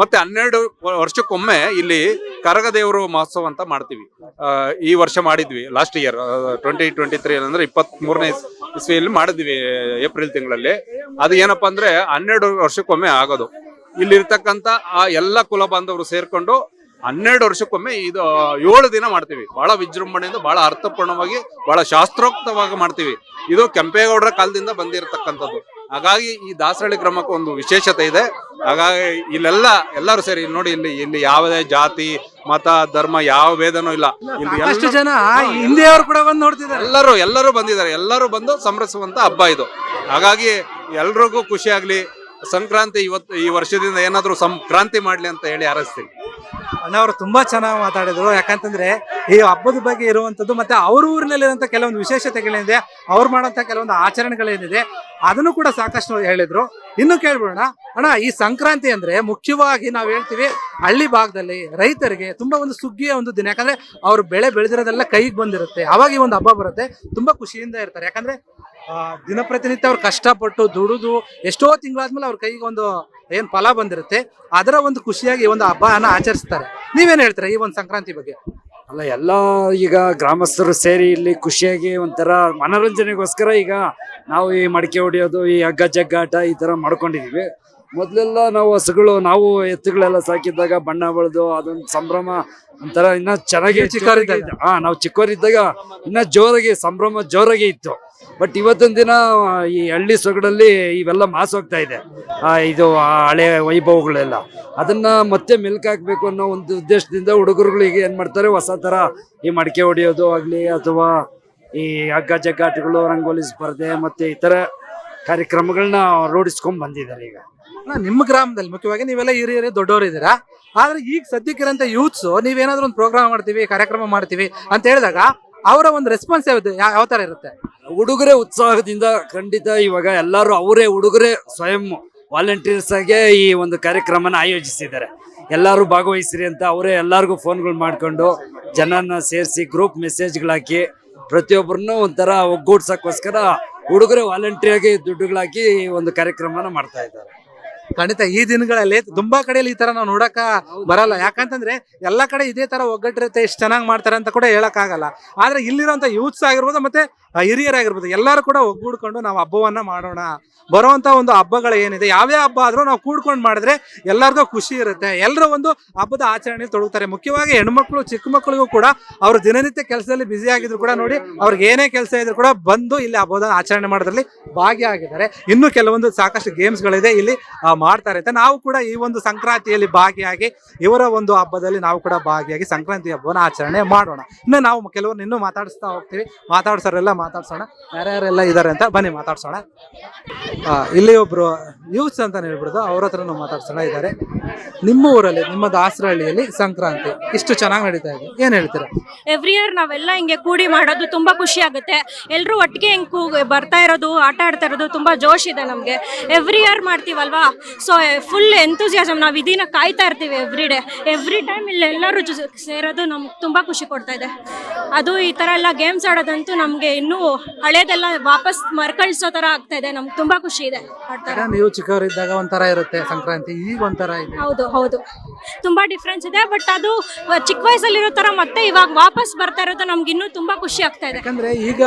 ಮತ್ತೆ ಹನ್ನೆರಡು ವರ್ಷಕ್ಕೊಮ್ಮೆ ಇಲ್ಲಿ ಕರಗದೇವರು ಮಹೋತ್ಸವ ಅಂತ ಮಾಡ್ತೀವಿ. ಈ ವರ್ಷ ಮಾಡಿದ್ವಿ last year twenty twenty three ಅಂದ್ರೆ ಇಪ್ಪತ್ತ್ ಮೂರನೇ ಇಸ್ವಿಯಲ್ಲಿ ಮಾಡಿದ್ವಿ, ಏಪ್ರಿಲ್ ತಿಂಗಳಲ್ಲಿ. ಅದು ಏನಪ್ಪಾ ಅಂದ್ರೆ ಹನ್ನೆರಡು ವರ್ಷಕ್ಕೊಮ್ಮೆ ಆಗೋದು. ಇಲ್ಲಿರ್ತಕ್ಕಂಥ ಆ ಎಲ್ಲ ಕುಲ ಬಾಂಧವರು ಸೇರ್ಕೊಂಡು ಹನ್ನೆರಡು ವರ್ಷಕ್ಕೊಮ್ಮೆ ಇದು ಏಳು ದಿನ ಮಾಡ್ತೀವಿ. ಬಹಳ ವಿಜೃಂಭಣೆಯಿಂದ, ಬಹಳ ಅರ್ಥಪೂರ್ಣವಾಗಿ, ಬಹಳ ಶಾಸ್ತ್ರೋಕ್ತವಾಗಿ ಮಾಡ್ತೀವಿ. ಇದು ಕೆಂಪೇಗೌಡರ ಕಾಲದಿಂದ ಬಂದಿರತಕ್ಕಂಥದ್ದು. ಹಾಗಾಗಿ ಈ ದಾಸರಳ್ಳಿ ಗ್ರಾಮಕ್ಕೆ ಒಂದು ವಿಶೇಷತೆ ಇದೆ. ಹಾಗಾಗಿ ಇಲ್ಲೆಲ್ಲ ಎಲ್ಲರೂ ಸೇರಿ ನೋಡಿ ಇಲ್ಲಿ ಇಲ್ಲಿ ಯಾವುದೇ ಜಾತಿ ಮತ ಧರ್ಮ ಯಾವ ಭೇದನೂ ಇಲ್ಲ. ಇಲ್ಲಿ ಎಷ್ಟು ಜನ ಹಿಂದೆಯವರು ಕೂಡ ಬಂದು ನೋಡ್ತಿದ್ದಾರೆ. ಎಲ್ಲರೂ ಎಲ್ಲರೂ ಬಂದಿದ್ದಾರೆ. ಎಲ್ಲರೂ ಬಂದು ಸಂಭ್ರಮಿಸುವಂತ ಹಬ್ಬ ಇದು. ಹಾಗಾಗಿ ಎಲ್ರಿಗೂ ಖುಷಿ ಆಗ್ಲಿ. ಸಂಕ್ರಾಂತಿ ಇವತ್ತು ಈ ವರ್ಷದಿಂದ ಏನಾದರೂ ಸಂಕ್ರಾಂತಿ ಮಾಡ್ಲಿ ಅಂತ ಹೇಳಿ ಹಾರೈಸ್ತೀನಿ ಅಣ್ಣವರು ತುಂಬಾ ಚೆನ್ನಾಗಿ ಮಾತಾಡಿದ್ರು. ಯಾಕಂತಂದ್ರೆ ಈ ಹಬ್ಬದ ಬಗ್ಗೆ ಇರುವಂತದ್ದು ಮತ್ತೆ ಅವ್ರ ಊರಿನಲ್ಲಿರುವಂತ ಕೆಲವೊಂದು ವಿಶೇಷತೆಗಳೇನಿದೆ ಅವ್ರು ಮಾಡುವಂತ ಕೆಲವೊಂದು ಆಚರಣೆಗಳೇನಿದೆ ಅದನ್ನು ಕೂಡ ಸಾಕಷ್ಟು ಹೇಳಿದ್ರು. ಇನ್ನು ಕೇಳ್ಬಿಡೋಣ. ಅಣ್ಣ, ಈ ಸಂಕ್ರಾಂತಿ ಅಂದ್ರೆ ಮುಖ್ಯವಾಗಿ ನಾವು ಹೇಳ್ತೀವಿ ಹಳ್ಳಿ ಭಾಗದಲ್ಲಿ ರೈತರಿಗೆ ತುಂಬಾ ಒಂದು ಸುಗ್ಗಿಯ ಒಂದು ದಿನ. ಯಾಕಂದ್ರೆ ಅವ್ರು ಬೆಳೆ ಬೆಳೆದಿರೋದೆಲ್ಲ ಕೈಗೆ ಬಂದಿರುತ್ತೆ. ಅವಾಗ ಈ ಒಂದು ಹಬ್ಬ ಬರುತ್ತೆ. ತುಂಬಾ ಖುಷಿಯಿಂದ ಇರ್ತಾರೆ. ಯಾಕಂದ್ರೆ ದಿನಪ್ರತಿನಿತ್ಯ ಅವ್ರು ಕಷ್ಟಪಟ್ಟು ದುಡಿದು ಎಷ್ಟೋ ತಿಂಗಳಾದ್ಮೇಲೆ ಅವ್ರ ಕೈಗೆ ಒಂದು ಏನ್ ಫಲ ಬಂದಿರುತ್ತೆ. ಅದರ ಒಂದು ಖುಷಿಯಾಗಿ ಒಂದು ಹಬ್ಬನ ಆಚರಿಸ್ತಾರೆ. ನೀವೇನ್ ಹೇಳ್ತೀರಾ ಈ ಒಂದು ಸಂಕ್ರಾಂತಿ ಬಗ್ಗೆ? ಅಲ್ಲ ಎಲ್ಲ ಈಗ ಗ್ರಾಮಸ್ಥರು ಸೇರಿ ಇಲ್ಲಿ ಖುಷಿಯಾಗಿ ಒಂಥರ ಮನೋರಂಜನೆಗೋಸ್ಕರ ಈಗ ನಾವು ಈ ಮಡಿಕೆ ಹೊಡೆಯೋದು ಈ ಹಗ್ಗ ಜಗ್ಗಾಟ ಈ ತರ ಮಾಡ್ಕೊಂಡಿದೀವಿ ಮೊದ್ಲೆಲ್ಲ ನಾವು ಹಸುಗಳು ನಾವು ಎತ್ತುಗಳೆಲ್ಲ ಸಾಕಿದ್ದಾಗ ಬಣ್ಣ ಬಳಿದು ಅದೊಂದು ಸಂಭ್ರಮ ಒಂಥರ ಇನ್ನ ಚೆನ್ನಾಗಿ ಚಿಕ್ಕವರಿದ್ದಾಗ? ಹಾ ನಾವು ಚಿಕ್ಕವರಿದ್ದಾಗ ಇನ್ನ ಜೋರಾಗಿ ಸಂಭ್ರಮ ಜೋರಾಗಿ ಇತ್ತು. ಬಟ್ ಇವತ್ತೊಂದು ದಿನ, ಈ ಹಳ್ಳಿ ಸೊಗಡಲ್ಲಿ ಇವೆಲ್ಲ ಮಾಸ್ ಹೋಗ್ತಾ ಇದೆ ಇದು ಹಳೆ ವೈಭವಗಳೆಲ್ಲ. ಅದನ್ನ ಮತ್ತೆ ಮೆಲ್ಕ್ ಹಾಕ್ಬೇಕು ಅನ್ನೋ ಒಂದು ಉದ್ದೇಶದಿಂದ ಹುಡುಗರುಗಳಿಗೆ ಏನು ಮಾಡ್ತಾರೆ, ಹೊಸ ಥರ ಈ ಮಡಿಕೆ ಹೊಡೆಯೋದು ಆಗಲಿ ಅಥವಾ ಈ ಹಗ್ಗ ಜಗ್ಗಾಟಗಳು ರಂಗೋಲಿ ಸ್ಪರ್ಧೆ ಮತ್ತೆ ಇತರ ಕಾರ್ಯಕ್ರಮಗಳನ್ನ ರೂಢಿಸ್ಕೊಂಡ್ ಬಂದಿದ್ದಾರೆ ಈಗ. ನಿಮ್ಮ ಗ್ರಾಮದಲ್ಲಿ ಮುಖ್ಯವಾಗಿ ನೀವೆಲ್ಲ ಹಿರಿಯರು, ದೊಡ್ಡವರು ಇದ್ದೀರಾ? ಆದ್ರೆ ಈಗ ಸದ್ಯಕ್ಕಿರಂತ ಯೂತ್ಸ್ ನೀವೇನಾದ್ರೂ ಒಂದು ಪ್ರೋಗ್ರಾಮ್ ಮಾಡ್ತೀವಿ, ಕಾರ್ಯಕ್ರಮ ಮಾಡ್ತೀವಿ ಅಂತ ಹೇಳಿದಾಗ ಅವರ ಒಂದು ರೆಸ್ಪಾನ್ಸ್ ಯಾವ್ದು? ಯಾವ ತರ ಇರುತ್ತೆ? ಹುಡುಗರೇ ಉತ್ಸಾಹದಿಂದ ಖಂಡಿತ ಇವಾಗ ಎಲ್ಲರೂ ಅವರೇ ಹುಡುಗರೇ ಸ್ವಯಂ ವಾಲಂಟಿಯರ್ಸ್ ಆಗಿ ಈ ಒಂದು ಕಾರ್ಯಕ್ರಮನ ಆಯೋಜಿಸಿದ್ದಾರೆ. ಎಲ್ಲರೂ ಭಾಗವಹಿಸಿರಿ ಅಂತ ಅವರೇ ಎಲ್ಲರಿಗೂ ಫೋನ್ಗಳು ಮಾಡ್ಕೊಂಡು ಜನನ ಸೇರಿಸಿ ಗ್ರೂಪ್ ಮೆಸೇಜ್ಗಳಾಕಿ ಪ್ರತಿಯೊಬ್ಬರನ್ನು ಒಂಥರ ಒಗ್ಗೂಡ್ಸಕ್ಕೋಸ್ಕರ ಹುಡುಗರೇ ವಾಲಂಟಿಯರ್ಗೆ ದುಡ್ಡುಗಳಾಕಿ ಒಂದು ಕಾರ್ಯಕ್ರಮನ ಮಾಡ್ತಾ ಇದ್ದಾರೆ. ಖಂಡಿತ ಈ ದಿನಗಳಲ್ಲಿ ತುಂಬಾ ಕಡೆಯಲ್ಲಿ ಈ ತರ ನಾವು ನೋಡಕ ಬರಲ್ಲ. ಯಾಕಂತಂದ್ರೆ ಎಲ್ಲಾ ಕಡೆ ಇದೇ ತರ ಒಗ್ಗಟ್ಟಿರುತ್ತೆ ಎಷ್ಟು ಚೆನ್ನಾಗಿ ಮಾಡ್ತಾರೆ ಅಂತ ಕೂಡ ಹೇಳಕ್ ಆಗಲ್ಲ ಆದ್ರೆ ಇಲ್ಲಿರುವಂತ ಯೂತ್ಸ್ ಆಗಿರ್ಬೋದು ಮತ್ತೆ ಹಿರಿಯರಾಗಿರ್ಬೋದು. ಎಲ್ಲರೂ ಕೂಡ ಒಗ್ಗೂಡ್ಕೊಂಡು ನಾವು ಹಬ್ಬವನ್ನ ಮಾಡೋಣ. ಬರುವಂತ ಒಂದು ಹಬ್ಬಗಳು ಏನಿದೆ, ಯಾವ್ಯಾವ ಹಬ್ಬ ಆದ್ರೂ ನಾವು ಕೂಡ್ಕೊಂಡು ಮಾಡಿದ್ರೆ ಎಲ್ಲರಿಗೂ ಖುಷಿ ಇರುತ್ತೆ. ಎಲ್ಲರೂ ಒಂದು ಹಬ್ಬದ ಆಚರಣೆ ತೊಡಗುತ್ತಾರೆ ಮುಖ್ಯವಾಗಿ ಹೆಣ್ಮಕ್ಳು, ಚಿಕ್ಕ ಮಕ್ಕಳಿಗೂ ಕೂಡ ಅವ್ರ ದಿನನಿತ್ಯ ಕೆಲಸದಲ್ಲಿ ಬ್ಯುಸಿ ಆಗಿದ್ರು ಕೂಡ ನೋಡಿ, ಅವ್ರಿಗೆ ಏನೇ ಕೆಲಸ ಇದ್ರು ಕೂಡ ಬಂದು ಇಲ್ಲಿ ಹಬ್ಬದ ಆಚರಣೆ ಮಾಡೋದ್ರಲ್ಲಿ ಭಾಗಿಯಾಗಿದ್ದಾರೆ. ಇನ್ನು ಕೆಲವೊಂದು ಸಾಕಷ್ಟು ಗೇಮ್ಸ್ಗಳಿದೆ ಇಲ್ಲಿ ಮಾಡ್ತಾರೆ. ಅಂತ ನಾವು ಕೂಡ ಈ ಒಂದು ಸಂಕ್ರಾಂತಿಯಲ್ಲಿ ಭಾಗಿಯಾಗಿ ಇವರ ಒಂದು ಹಬ್ಬದಲ್ಲಿ ನಾವು ಕೂಡ ಭಾಗಿಯಾಗಿ ಸಂಕ್ರಾಂತಿ ಹಬ್ಬವನ್ನು ಆಚರಣೆ ಮಾಡೋಣ. ಇನ್ನು ನಾವು ಕೆಲವೊಂದು ಇನ್ನೂ ಮಾತಾಡಿಸ್ತಾ ಹೋಗ್ತೀವಿ. ಮಾತಾಡ್ಸೋರೆಲ್ಲ ಮಾತಾಡ್ಸೋಣ. ಯಾರ್ಯಾರೆಲ್ಲ ಇದ್ದಾರೆ ಅಂತ ಬನ್ನಿ ಮಾತಾಡ್ಸೋಣ. ಇಲ್ಲಿ ಒಬ್ರು ಯೂತ್ಸ್ ಅಂತ ಹೇಳ್ಬಿಡ್ದು, ಅವ್ರ ಹತ್ರನೂ ಮಾತಾಡ್ಸೋಣ ಇದ್ದಾರೆ. ನಿಮ್ಮ ಊರಲ್ಲಿ ನಿಮ್ಮ ದಾಸರಹಳ್ಳಿಯಲ್ಲಿ ಸಂಕ್ರಾಂತಿ ಇಷ್ಟು ಚೆನ್ನಾಗಿ ನಡೀತಾ ಇದೆ. ಏನ್ ಹೇಳ್ತೀರಾ? ಎವ್ರಿ ಇಯರ್ ನಾವೆಲ್ಲ ಹಿಂಗೆ ಕೂಡಿ ಮಾಡೋದು ತುಂಬಾ ಖುಷಿ ಆಗುತ್ತೆ. ಎಲ್ಲರೂ ಒಟ್ಟಿಗೆ ಹಿಂಗ್ ಬರ್ತಾ ಇರೋದು, ಆಟ ಆಡ್ತಾ ಇರೋದು ತುಂಬಾ ಜೋಶ್ ಇದೆ ನಮಗೆ. ಎವ್ರಿ ಇಯರ್ ಮಾಡ್ತೀವಲ್ವಾ? ಸೊ ಫುಲ್ ಎಂತೂಸಿಯಾಸಮ್ ನಾವು ಇದನ್ನ ಕಾಯ್ತಾ ಇರ್ತೀವಿ ಎವ್ರಿ ಡೇ ಎವ್ರಿ ಟೈಮ್ ಇಲ್ಲಿ ಎಲ್ಲರೂ ಸೇರೋದು ನಮ್ಗೆ ತುಂಬಾ ಖುಷಿ ಕೊಡ್ತಾ ಇದೆ. ಅದು ಈ ತರ ಎಲ್ಲ ಗೇಮ್ಸ್ ಆಡೋದಂತೂ ನಮಗೆ ಇನ್ನೂ ಹಳೇದೆಲ್ಲ ವಾಪಸ್ ಮರ್ಕಳಿಸೋ ತರ ಆಗ್ತಾ ಇದೆ. ನಮ್ಗೆ ತುಂಬಾ ಖುಷಿ ಇದೆ ಆಡ್ತಾರೆ ನೀವು ಚಿಕ್ಕವರಿದ್ದಾಗ ಒಂಥರ ಇರುತ್ತೆ ಸಂಕ್ರಾಂತಿ ಈಗ ಒಂಥರ ಇದೆ. ಹೌದು ಹೌದು. ತುಂಬಾ ಡಿಫ್ರೆನ್ಸ್ ಇದೆ ಬಟ್ ಅದು ಅಹ್, ಚಿಕ್ಕ ವಯಸ್ಸಲ್ಲಿರೋ ತರ ಮತ್ತೆ ಇವಾಗ ವಾಪಸ್ ಬರ್ತಾ ಇರೋದು ನಮ್ಗೆ ಇನ್ನೂ ತುಂಬಾ ಖುಷಿ ಆಗ್ತಾ ಇದೆ. ಯಾಕಂದ್ರೆ ಈಗ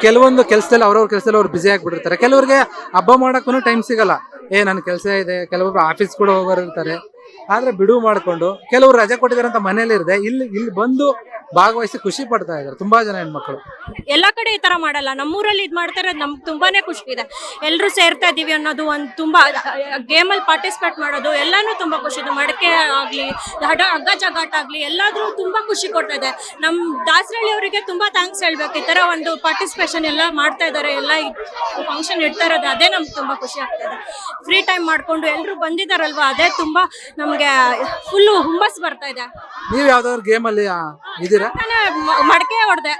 ಕೆಲವೊಂದು ಕೆಲಸದಲ್ಲಿ ಅವ್ರವ್ರ ಕೆಲಸದಲ್ಲಿ ಅವ್ರು ಬಿಸಿ ಆಗ್ಬಿಟ್ಟಿರ್ತಾರೆ. ಕೆಲವರಿಗೆ ಹಬ್ಬ ಮಾಡಕ್ಕೂ ಟೈಮ್ ಸಿಗಲ್ಲ. ಏ ನನ್ನ ಕೆಲಸ ಇದೆ. ಕೆಲವೊಬ್ರು ಆಫೀಸ್ ಕೂಡ ಹೋಗೋರು ಇರ್ತಾರೆ. ಆದ್ರೆ ಬಿಡುವು ಮಾಡ್ಕೊಂಡು ಕೆಲವರು ರಜೆ ಕೊಟ್ಟಿದ್ದಾರೆ ಅಂತ ಮನೇಲಿ ಇರದೆ, ಇಲ್ಲಿ ಇಲ್ಲಿ ಬಂದು ಭಾಗವಹಿಸಿ ಖುಷಿ ಪಡ್ತಾ ಇದ್ದಾರೆ ತುಂಬಾ ಜನ ಹೆಣ್ಮಕ್ಳು. ಎಲ್ಲ ಕಡೆ ಈ ತರ ಮಾಡಲ್ಲ, ನಮ್ಮೂರಲ್ಲಿ ಇದು ಮಾಡ್ತಾರೆ ನಮ್ಗೆ ತುಂಬಾನೇ ಖುಷಿ ಇದೆ. ಎಲ್ಲರೂ ಸೇರ್ತಾ ಇದೀವಿ ಅನ್ನೋದು ಒಂದು ತುಂಬಾ, ಗೇಮಲ್ಲಿ ಪಾರ್ಟಿಸಿಪೇಟ್ ಮಾಡೋದು ಎಲ್ಲಾನು ತುಂಬಾ ಖುಷಿ ಇದೆ. ಮಡಕೆ ಆಗ್ಲಿ, ಹಡ ಹಗ್ಗ ಜಗಾಟ ಆಗ್ಲಿ, ಎಲ್ಲಾದ್ರೂ ತುಂಬಾ ಖುಷಿ ಕೊಡ್ತಾ ಇದೆ. ನಮ್ ದಾಸರಳ್ಳಿ ಅವರಿಗೆ ತುಂಬಾ ಥ್ಯಾಂಕ್ಸ್ ಹೇಳ್ಬೇಕು. ಈ ತರ ಒಂದು ಪಾರ್ಟಿಸಿಪೇಷನ್ ಎಲ್ಲ ಮಾಡ್ತಾ ಇದ್ದಾರೆ ಎಲ್ಲ ಫಂಕ್ಷನ್ ಇಡ್ತಾ ಇರೋದು, ಅದೇ ನಮ್ಗೆ ತುಂಬಾ ಖುಷಿ ಆಗ್ತಾ ಇದೆ. ಫ್ರೀ ಟೈಮ್ ಮಾಡ್ಕೊಂಡು ಎಲ್ಲರೂ ಬಂದಿದಾರಲ್ವಾ, ಅದೇ ತುಂಬಾ ನಮ್ಗೆ ಫುಲ್ ಹುಮ್ಮಸ್ ಬರ್ತಾ ಇದೆ. ನೀವ್ ಯಾವ್ದಾದ್ರು ಗೇಮ್ ಅಲ್ಲಿ ಆ, ಇದೀರಾ ನಾನು ಮ- ಮಡಕೆ ಹೊಡೆದೆ.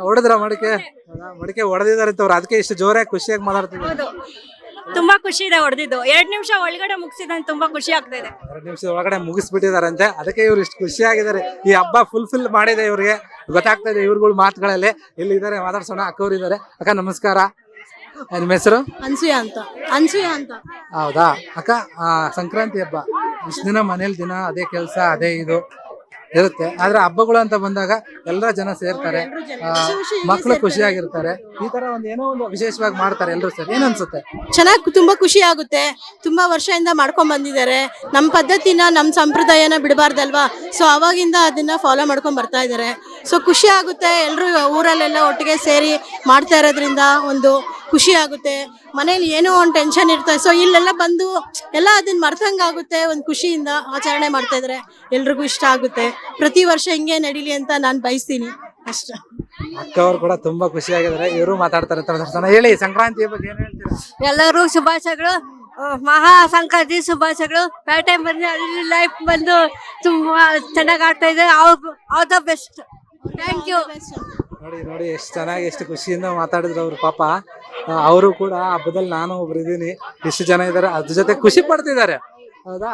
ಹೊಡೆದ್ರ ಮಡಿಕೆ? ಹೌದಾ? ಮಡಿಕೆ ಹೊಡೆದಿದ್ದಾರೆ ಅಂತ ಅವ್ರು ಅದಕ್ಕೆ ಇಷ್ಟು ಜೋರಾಗಿ ಖುಷಿಯಾಗಿ ಮಾತಾಡ್ತಿದ್ದಾರೆ? ಹೌದು. ತುಂಬಾ ಖುಷಿ ಇದೆ ಹೊಡೆದಿದ್ದು. ಎರಡ್ ನಿಮಿಷ ಒಳಗಡೆ ಮುಗಿಸಿದ ತುಂಬಾ ಖುಷಿ ಆಗ್ತಾ ಇದೆ. ಎರಡು ನಿಮಿಷ ಒಳಗಡೆ ಮುಗಿಸ್ಬಿಟ್ಟಿದಾರಂತೆ. ಅದಕ್ಕೆ ಇವ್ರು ಇಷ್ಟು ಖುಷಿಯಾಗಿದ್ದಾರೆ. ಈ ಹಬ್ಬ ಫುಲ್ಫಿಲ್ ಮಾಡಿದೆ ಇವ್ರಿಗೆ. ಗೊತ್ತಾಗ್ತಾ ಇದೆ ಇವ್ರುಗಳ ಮಾತುಗಳಲ್ಲಿ. ಇಲ್ಲಿ ಇದಾರೆ ಮಾತಾಡ್ಸೋಣ. ಅಕ್ಕವ್ರು ಇದ್ದಾರೆ. ಅಕ್ಕ ನಮಸ್ಕಾರ. ನಿಮ್ಮ ಹೆಸರು? ಅನ್ಸೂಯ ಅಂತ. ಅನ್ಸೂಯ ಅಂತ. ಹೌದಾ? ಅಕ್ಕ ಆ, ಸಂಕ್ರಾಂತಿ ಹಬ್ಬ. ಇಷ್ಟು ದಿನ ಮನೇಲಿ ದಿನ ಅದೇ ಕೆಲಸ ಅದೇ ಇದು ಇರುತ್ತೆ. ಆದ್ರೆ ಹಬ್ಬಗಳು ಅಂತ ಬಂದಾಗ ಎಲ್ಲರ ಜನ ಸೇರ್ತಾರೆ. ಮಕ್ಕಳು ಮಕ್ಳು ಖುಷಿಯಾಗಿರ್ತಾರೆ. ಈ ತರ ಒಂದ್ ಏನೋ ಒಂದು ವಿಶೇಷವಾಗಿ ಮಾಡ್ತಾರೆ ಎಲ್ಲರೂ ಸರ್. ಏನ್ ಅನ್ಸುತ್ತೆ? ಚೆನ್ನಾಗಿ ತುಂಬಾ ಖುಷಿ ಆಗುತ್ತೆ. ತುಂಬಾ ವರ್ಷದಿಂದ ಮಾಡ್ಕೊಂಡ್ ಬಂದಿದ್ದಾರೆ. ನಮ್ಮ ಪದ್ಧತಿನ ನಮ್ಮ ಸಂಪ್ರದಾಯನ ಬಿಡಬಾರ್ದಲ್ವಾ? ಸೊ ಅವಾಗಿಂದ ಅದನ್ನ ಫಾಲೋ ಮಾಡ್ಕೊಂಡ್ ಬರ್ತಾ ಇದ್ದಾರೆ. ಸೊ ಖುಷಿ ಆಗುತ್ತೆ. ಎಲ್ಲರೂ ಊರಲ್ಲೆಲ್ಲ ಒಟ್ಟಿಗೆ ಸೇರಿ ಮಾಡ್ತಾ ಇರೋದ್ರಿಂದ ಒಂದು ಖುಷಿ ಆಗುತ್ತೆ. ಮನೇಲಿ ಏನೋ ಒಂದು ಟೆನ್ಷನ್ ಇರ್ತದೆ ಸೊ ಇಲ್ಲೆಲ್ಲ ಬಂದು ಎಲ್ಲ ಅದನ್ನ ಮರ್ತಂಗೆ ಆಗುತ್ತೆ ಒಂದು ಖುಷಿಯಿಂದ ಆಚರಣೆ ಮಾಡ್ತಾ ಇದ್ರೆ. ಎಲ್ರಿಗೂ ಇಷ್ಟ ಆಗುತ್ತೆ. ಪ್ರತಿ ವರ್ಷ ಹಿಂಗೆ ನಡೀಲಿ ಅಂತ ನಾನು ಬಯಸ್ತೀನಿ. ಅಷ್ಟ. ಅಕ್ಕ ಅವ್ರು ಕೂಡ ತುಂಬಾ ಖುಷಿ ಆಗಿದ್ರೆ ಇವರು ಮಾತಾಡ್ತಾರೆ. ಹೇಳಿ ಸಂಕ್ರಾಂತಿ ಬಗ್ಗೆ ಏನ್ ಹೇಳ್ತೀರಾ? ಎಲ್ಲರೂ ಶುಭಾಶಯಗಳು. ಮಹಾ ಸಂಕ್ರಾಂತಿ ಶುಭಾಶಯಗಳು. ಪೇಟೆ ಬಂದು ಅಲ್ಲಿ ಲೈಫ್ ಬಂದು ತುಂಬಾ ಚೆನ್ನಾಗಿ ಆಗ್ತಾ ಇದೆ. All the best thank you ನೋಡಿ ನೋಡಿ ಎಷ್ಟು ಚೆನ್ನಾಗಿ ಎಷ್ಟು ಖುಷಿಯಿಂದ ಮಾತಾಡಿದ್ರು ಅವ್ರು ಪಾಪ. ಅವರು ಕೂಡ ಹಬ್ಬದಲ್ಲಿ ನಾನು ಒಬ್ರು ಇದ್ದೀನಿ. ಎಷ್ಟು ಜನ ಇದ್ದಾರೆ ಅದ್ರ ಜೊತೆ ಖುಷಿ ಪಡ್ತಿದ್ದಾರೆ. ಹೌದಾ?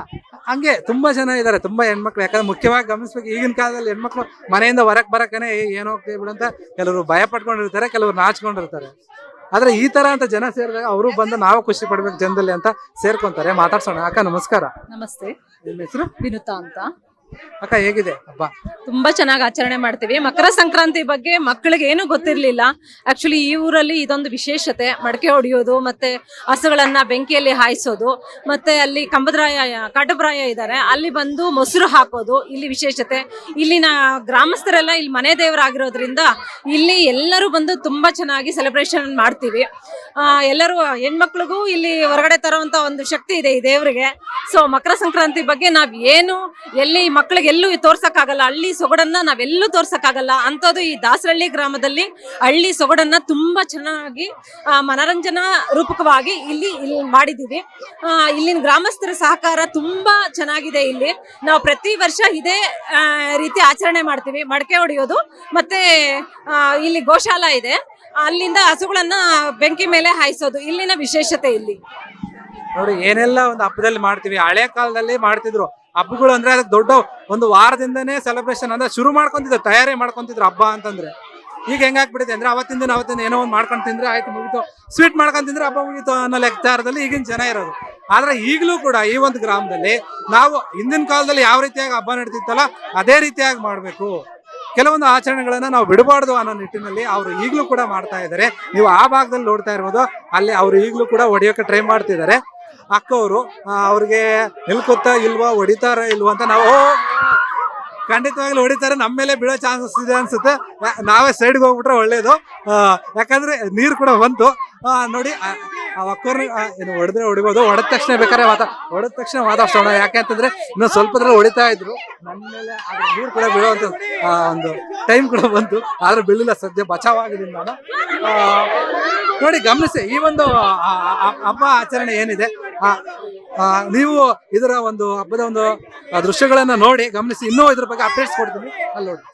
ಹಂಗೆ ತುಂಬಾ ಜನ ಇದ್ದಾರೆ ತುಂಬಾ ಹೆಣ್ಮಕ್ಳು. ಯಾಕಂದ್ರೆ ಮುಖ್ಯವಾಗಿ ಗಮನಿಸ್ಬೇಕು ಈಗಿನ ಕಾಲದಲ್ಲಿ ಹೆಣ್ಮಕ್ಳು ಮನೆಯಿಂದ ಹೊರಕ್ ಬರಕ್ಕನೆ ಏ, ಏನೋ ಹೋಗ್ತೀವಿ ಬಿಡು ಅಂತ ಕೆಲವರು ಭಯ ಪಟ್ಕೊಂಡಿರ್ತಾರೆ ಕೆಲವರು ನಾಚ್ಕೊಂಡಿರ್ತಾರೆ. ಆದ್ರೆ ಈ ತರ ಅಂತ ಜನ ಸೇರಿದಾಗ ಅವರು ಬಂದು ನಾವು ಖುಷಿ ಪಡ್ಬೇಕು ಜನದಲ್ಲಿ ಅಂತ ಸೇರ್ಕೊಂತಾರೆ. ಮಾತಾಡ್ಸೋಣ. ಅಕ್ಕ ನಮಸ್ಕಾರ. ನಮಸ್ತೆ. ನಿಮ್ಮ ಹೆಸರು? ವಿನುತಾ ಅಂತ. ಅಕ್ಕ, ಹೇಗಿದೆ? ಹಬ್ಬ? ತುಂಬಾ ಚೆನ್ನಾಗಿ ಆಚರಣೆ ಮಾಡ್ತೀವಿ. ಮಕರ ಸಂಕ್ರಾಂತಿ ಬಗ್ಗೆ ಮಕ್ಕಳಿಗೆ ಏನು ಗೊತ್ತಿರ್ಲಿಲ್ಲ. ಆಕ್ಚುಲಿ ಈ ಊರಲ್ಲಿ ಇದೊಂದು ವಿಶೇಷತೆ. ಮಡಕೆ ಹೊಡೆಯೋದು, ಮತ್ತೆ ಹಸುಗಳನ್ನ ಬೆಂಕಿಯಲ್ಲಿ ಹಾಯಿಸೋದು, ಮತ್ತೆ ಅಲ್ಲಿ ಕಂಬದ್ರಾಯ ಕಾಟಪ್ರಾಯ ಇದ್ದಾರೆ ಅಲ್ಲಿ ಬಂದು ಮೊಸರು ಹಾಕೋದು, ಇಲ್ಲಿ ವಿಶೇಷತೆ. ಇಲ್ಲಿನ ಗ್ರಾಮಸ್ಥರೆಲ್ಲ ಇಲ್ಲಿ ಮನೆ ದೇವರಾಗಿರೋದ್ರಿಂದ ಇಲ್ಲಿ ಎಲ್ಲರೂ ಬಂದು ತುಂಬಾ ಚೆನ್ನಾಗಿ ಸೆಲೆಬ್ರೇಷನ್ ಮಾಡ್ತೀವಿ. ಎಲ್ಲರೂ ಹೆಣ್ಮಕ್ಳಿಗೂ ಇಲ್ಲಿ ಹೊರಗಡೆ ತರುವಂತ ಒಂದು ಶಕ್ತಿ ಇದೆ ಈ ದೇವರಿಗೆ. ಸೊ ಮಕರ ಸಂಕ್ರಾಂತಿ ಬಗ್ಗೆ ನಾವ್ ಏನು, ಎಲ್ಲಿ ಮಕ್ಕಳಿಗೆ ಎಲ್ಲೂ ತೋರ್ಸಕ್ಕಾಗಲ್ಲ. ಹಳ್ಳಿ ಸೊಗಡನ್ನ ನಾವೆಲ್ಲೂ ತೋರ್ಸಕ್ಕಾಗಲ್ಲ. ಅಂಥದ್ದು ಈ ದಾಸರಳ್ಳಿ ಗ್ರಾಮದಲ್ಲಿ ಹಳ್ಳಿ ಸೊಗಡನ್ನ ತುಂಬಾ ಚೆನ್ನಾಗಿ ಮನರಂಜನಾ ರೂಪಕವಾಗಿ ಇಲ್ಲಿ ಇಲ್ಲಿ ಮಾಡಿದ್ದೀವಿ. ಇಲ್ಲಿನ ಗ್ರಾಮಸ್ಥರ ಸಹಕಾರ ತುಂಬಾ ಚೆನ್ನಾಗಿದೆ ಇಲ್ಲಿ. ನಾವು ಪ್ರತಿ ವರ್ಷ ಇದೇ ರೀತಿ ಆಚರಣೆ ಮಾಡ್ತೀವಿ. ಮಡಕೆ ಹೊಡೆಯೋದು, ಮತ್ತೆ ಇಲ್ಲಿ ಗೋಶಾಲ ಇದೆ. ಅಲ್ಲಿಂದ ಹಸುಗಳನ್ನ ಬೆಂಕಿ ಮೇಲೆ ಹಾಯಿಸೋದು. ಇಲ್ಲಿನ ವಿಶೇಷತೆ ಇಲ್ಲಿ. ನೋಡಿ, ಏನೆಲ್ಲ ಒಂದು ಹಬ್ಬದಲ್ಲಿ ಮಾಡ್ತೀವಿ. ಹಳೆ ಕಾಲದಲ್ಲಿ ಮಾಡ್ತಿದ್ರು. ಹಬ್ಬಗಳು ಅಂದ್ರೆ ಅದಕ್ಕೆ ದೊಡ್ಡ ಒಂದು ವಾರದಿಂದನೇ ಸೆಲೆಬ್ರೇಷನ್ ಅಂದ್ರೆ ಶುರು ಮಾಡ್ಕೊಂತಿದ್ರು, ತಯಾರಿ ಮಾಡ್ಕೊಂತಿದ್ರು ಹಬ್ಬ ಅಂತಂದ್ರೆ. ಈಗ ಹೆಂಗಾಗ್ಬಿಟ್ಟಿದೆ ಅಂದ್ರೆ ಅವತ್ತಿಂದ ಅವತ್ತಿಂದ ಏನೋ ಒಂದು ಮಾಡ್ಕೊಂಡು ತಿಂದ್ರೆ ಆಯ್ತು, ಮುಗಿತು. ಸ್ವೀಟ್ ಮಾಡ್ಕೊಂಡು ತಿಂದ್ರೆ ಹಬ್ಬ ಮುಗಿತು ಅನ್ನೋ ಲೆಕ್ಕಾರದಲ್ಲಿ ಈಗಿನ ಜನ ಇರೋದು. ಆದ್ರೆ ಈಗಲೂ ಕೂಡ ಈ ಒಂದು ಗ್ರಾಮದಲ್ಲಿ ನಾವು ಹಿಂದಿನ ಕಾಲದಲ್ಲಿ ಯಾವ ರೀತಿಯಾಗಿ ಹಬ್ಬ ನಡೀತಿತ್ತಲ್ಲ, ಅದೇ ರೀತಿಯಾಗಿ ಮಾಡಬೇಕು. ಕೆಲವೊಂದು ಆಚರಣೆಗಳನ್ನ ನಾವು ಬಿಡಬಾರ್ದು ಅನ್ನೋ ನಿಟ್ಟಿನಲ್ಲಿ ಅವರು ಈಗಲೂ ಕೂಡ ಮಾಡ್ತಾ ಇದ್ದಾರೆ. ನೀವು ಆ ಭಾಗದಲ್ಲಿ ನೋಡ್ತಾ ಇರ್ಬೋದು, ಅಲ್ಲಿ ಅವರು ಈಗಲೂ ಕೂಡ ಹೊಡೆಯೋಕೆ ಟ್ರೈ ಮಾಡ್ತಿದ್ದಾರೆ. ಅಕ್ಕವರು ಅವ್ರಿಗೆ ನಿಲ್ಕುತ್ತಾ ಇಲ್ವಾ, ಹೊಡಿತಾರ ಇಲ್ವಾ ಅಂತ ನಾವು ಖಂಡಿತವಾಗ್ಲು ಹೊಡಿತಾರೆ, ನಮ್ಮ ಮೇಲೆ ಬೀಳೋ ಚಾನ್ಸಸ್ ಇದೆ ಅನ್ಸುತ್ತೆ. ನಾವೇ ಸೈಡ್ಗೆ ಹೋಗ್ಬಿಟ್ರೆ ಒಳ್ಳೇದು. ಯಾಕಂದ್ರೆ ನೀರು ಕೂಡ ಬಂತು. ನೋಡಿ ಆ- ವಕ್ಕರ್ನ ಏನು ಹೊಡೆದ್ರೆ ಹೊಡಿಬೋದು, ಹೊಡೆದ ತಕ್ಷಣ ಬೇಕಾದ್ರೆ ವಾತ, ಹೊಡೆದ ತಕ್ಷಣ ಮಾತಾಡ್ಸೋಣ ಯಾಕೆ ಅಂತಂದ್ರೆ ಇನ್ನು ಸ್ವಲ್ಪದ್ರಲ್ಲಿ ಹೊಡಿತಾ ಇದ್ರು. ನನ್ನ ಮೇಲೆ ನೀರು ಕೂಡ ಬೀಳುವಂತ ಒಂದು ಟೈಮ್ ಕೂಡ ಬಂತು. ಆದ್ರೆ ಬೀಳಿಲ್ಲ, ಸದ್ಯ ಬಚಾವ್ ಆಗಿದ್ದೀನಿ ನಾನು ನೋಡಿ, ಗಮನಿಸಿ, ಈ ಒಂದು ಹಬ್ಬ ಆಚರಣೆ ಏನಿದೆ? ನೀವು ಇದರ ಒಂದು ಹಬ್ಬದ ಒಂದು ದೃಶ್ಯಗಳನ್ನ ನೋಡಿ, ಗಮನಿಸಿ. ಇನ್ನೂ ಇದ್ರ ಬಗ್ಗೆ ಅಪ್ಡೇಟ್ಸ್ ಕೊಡ್ತೀನಿ. ಅಲ್ಲಿ ನೋಡಿ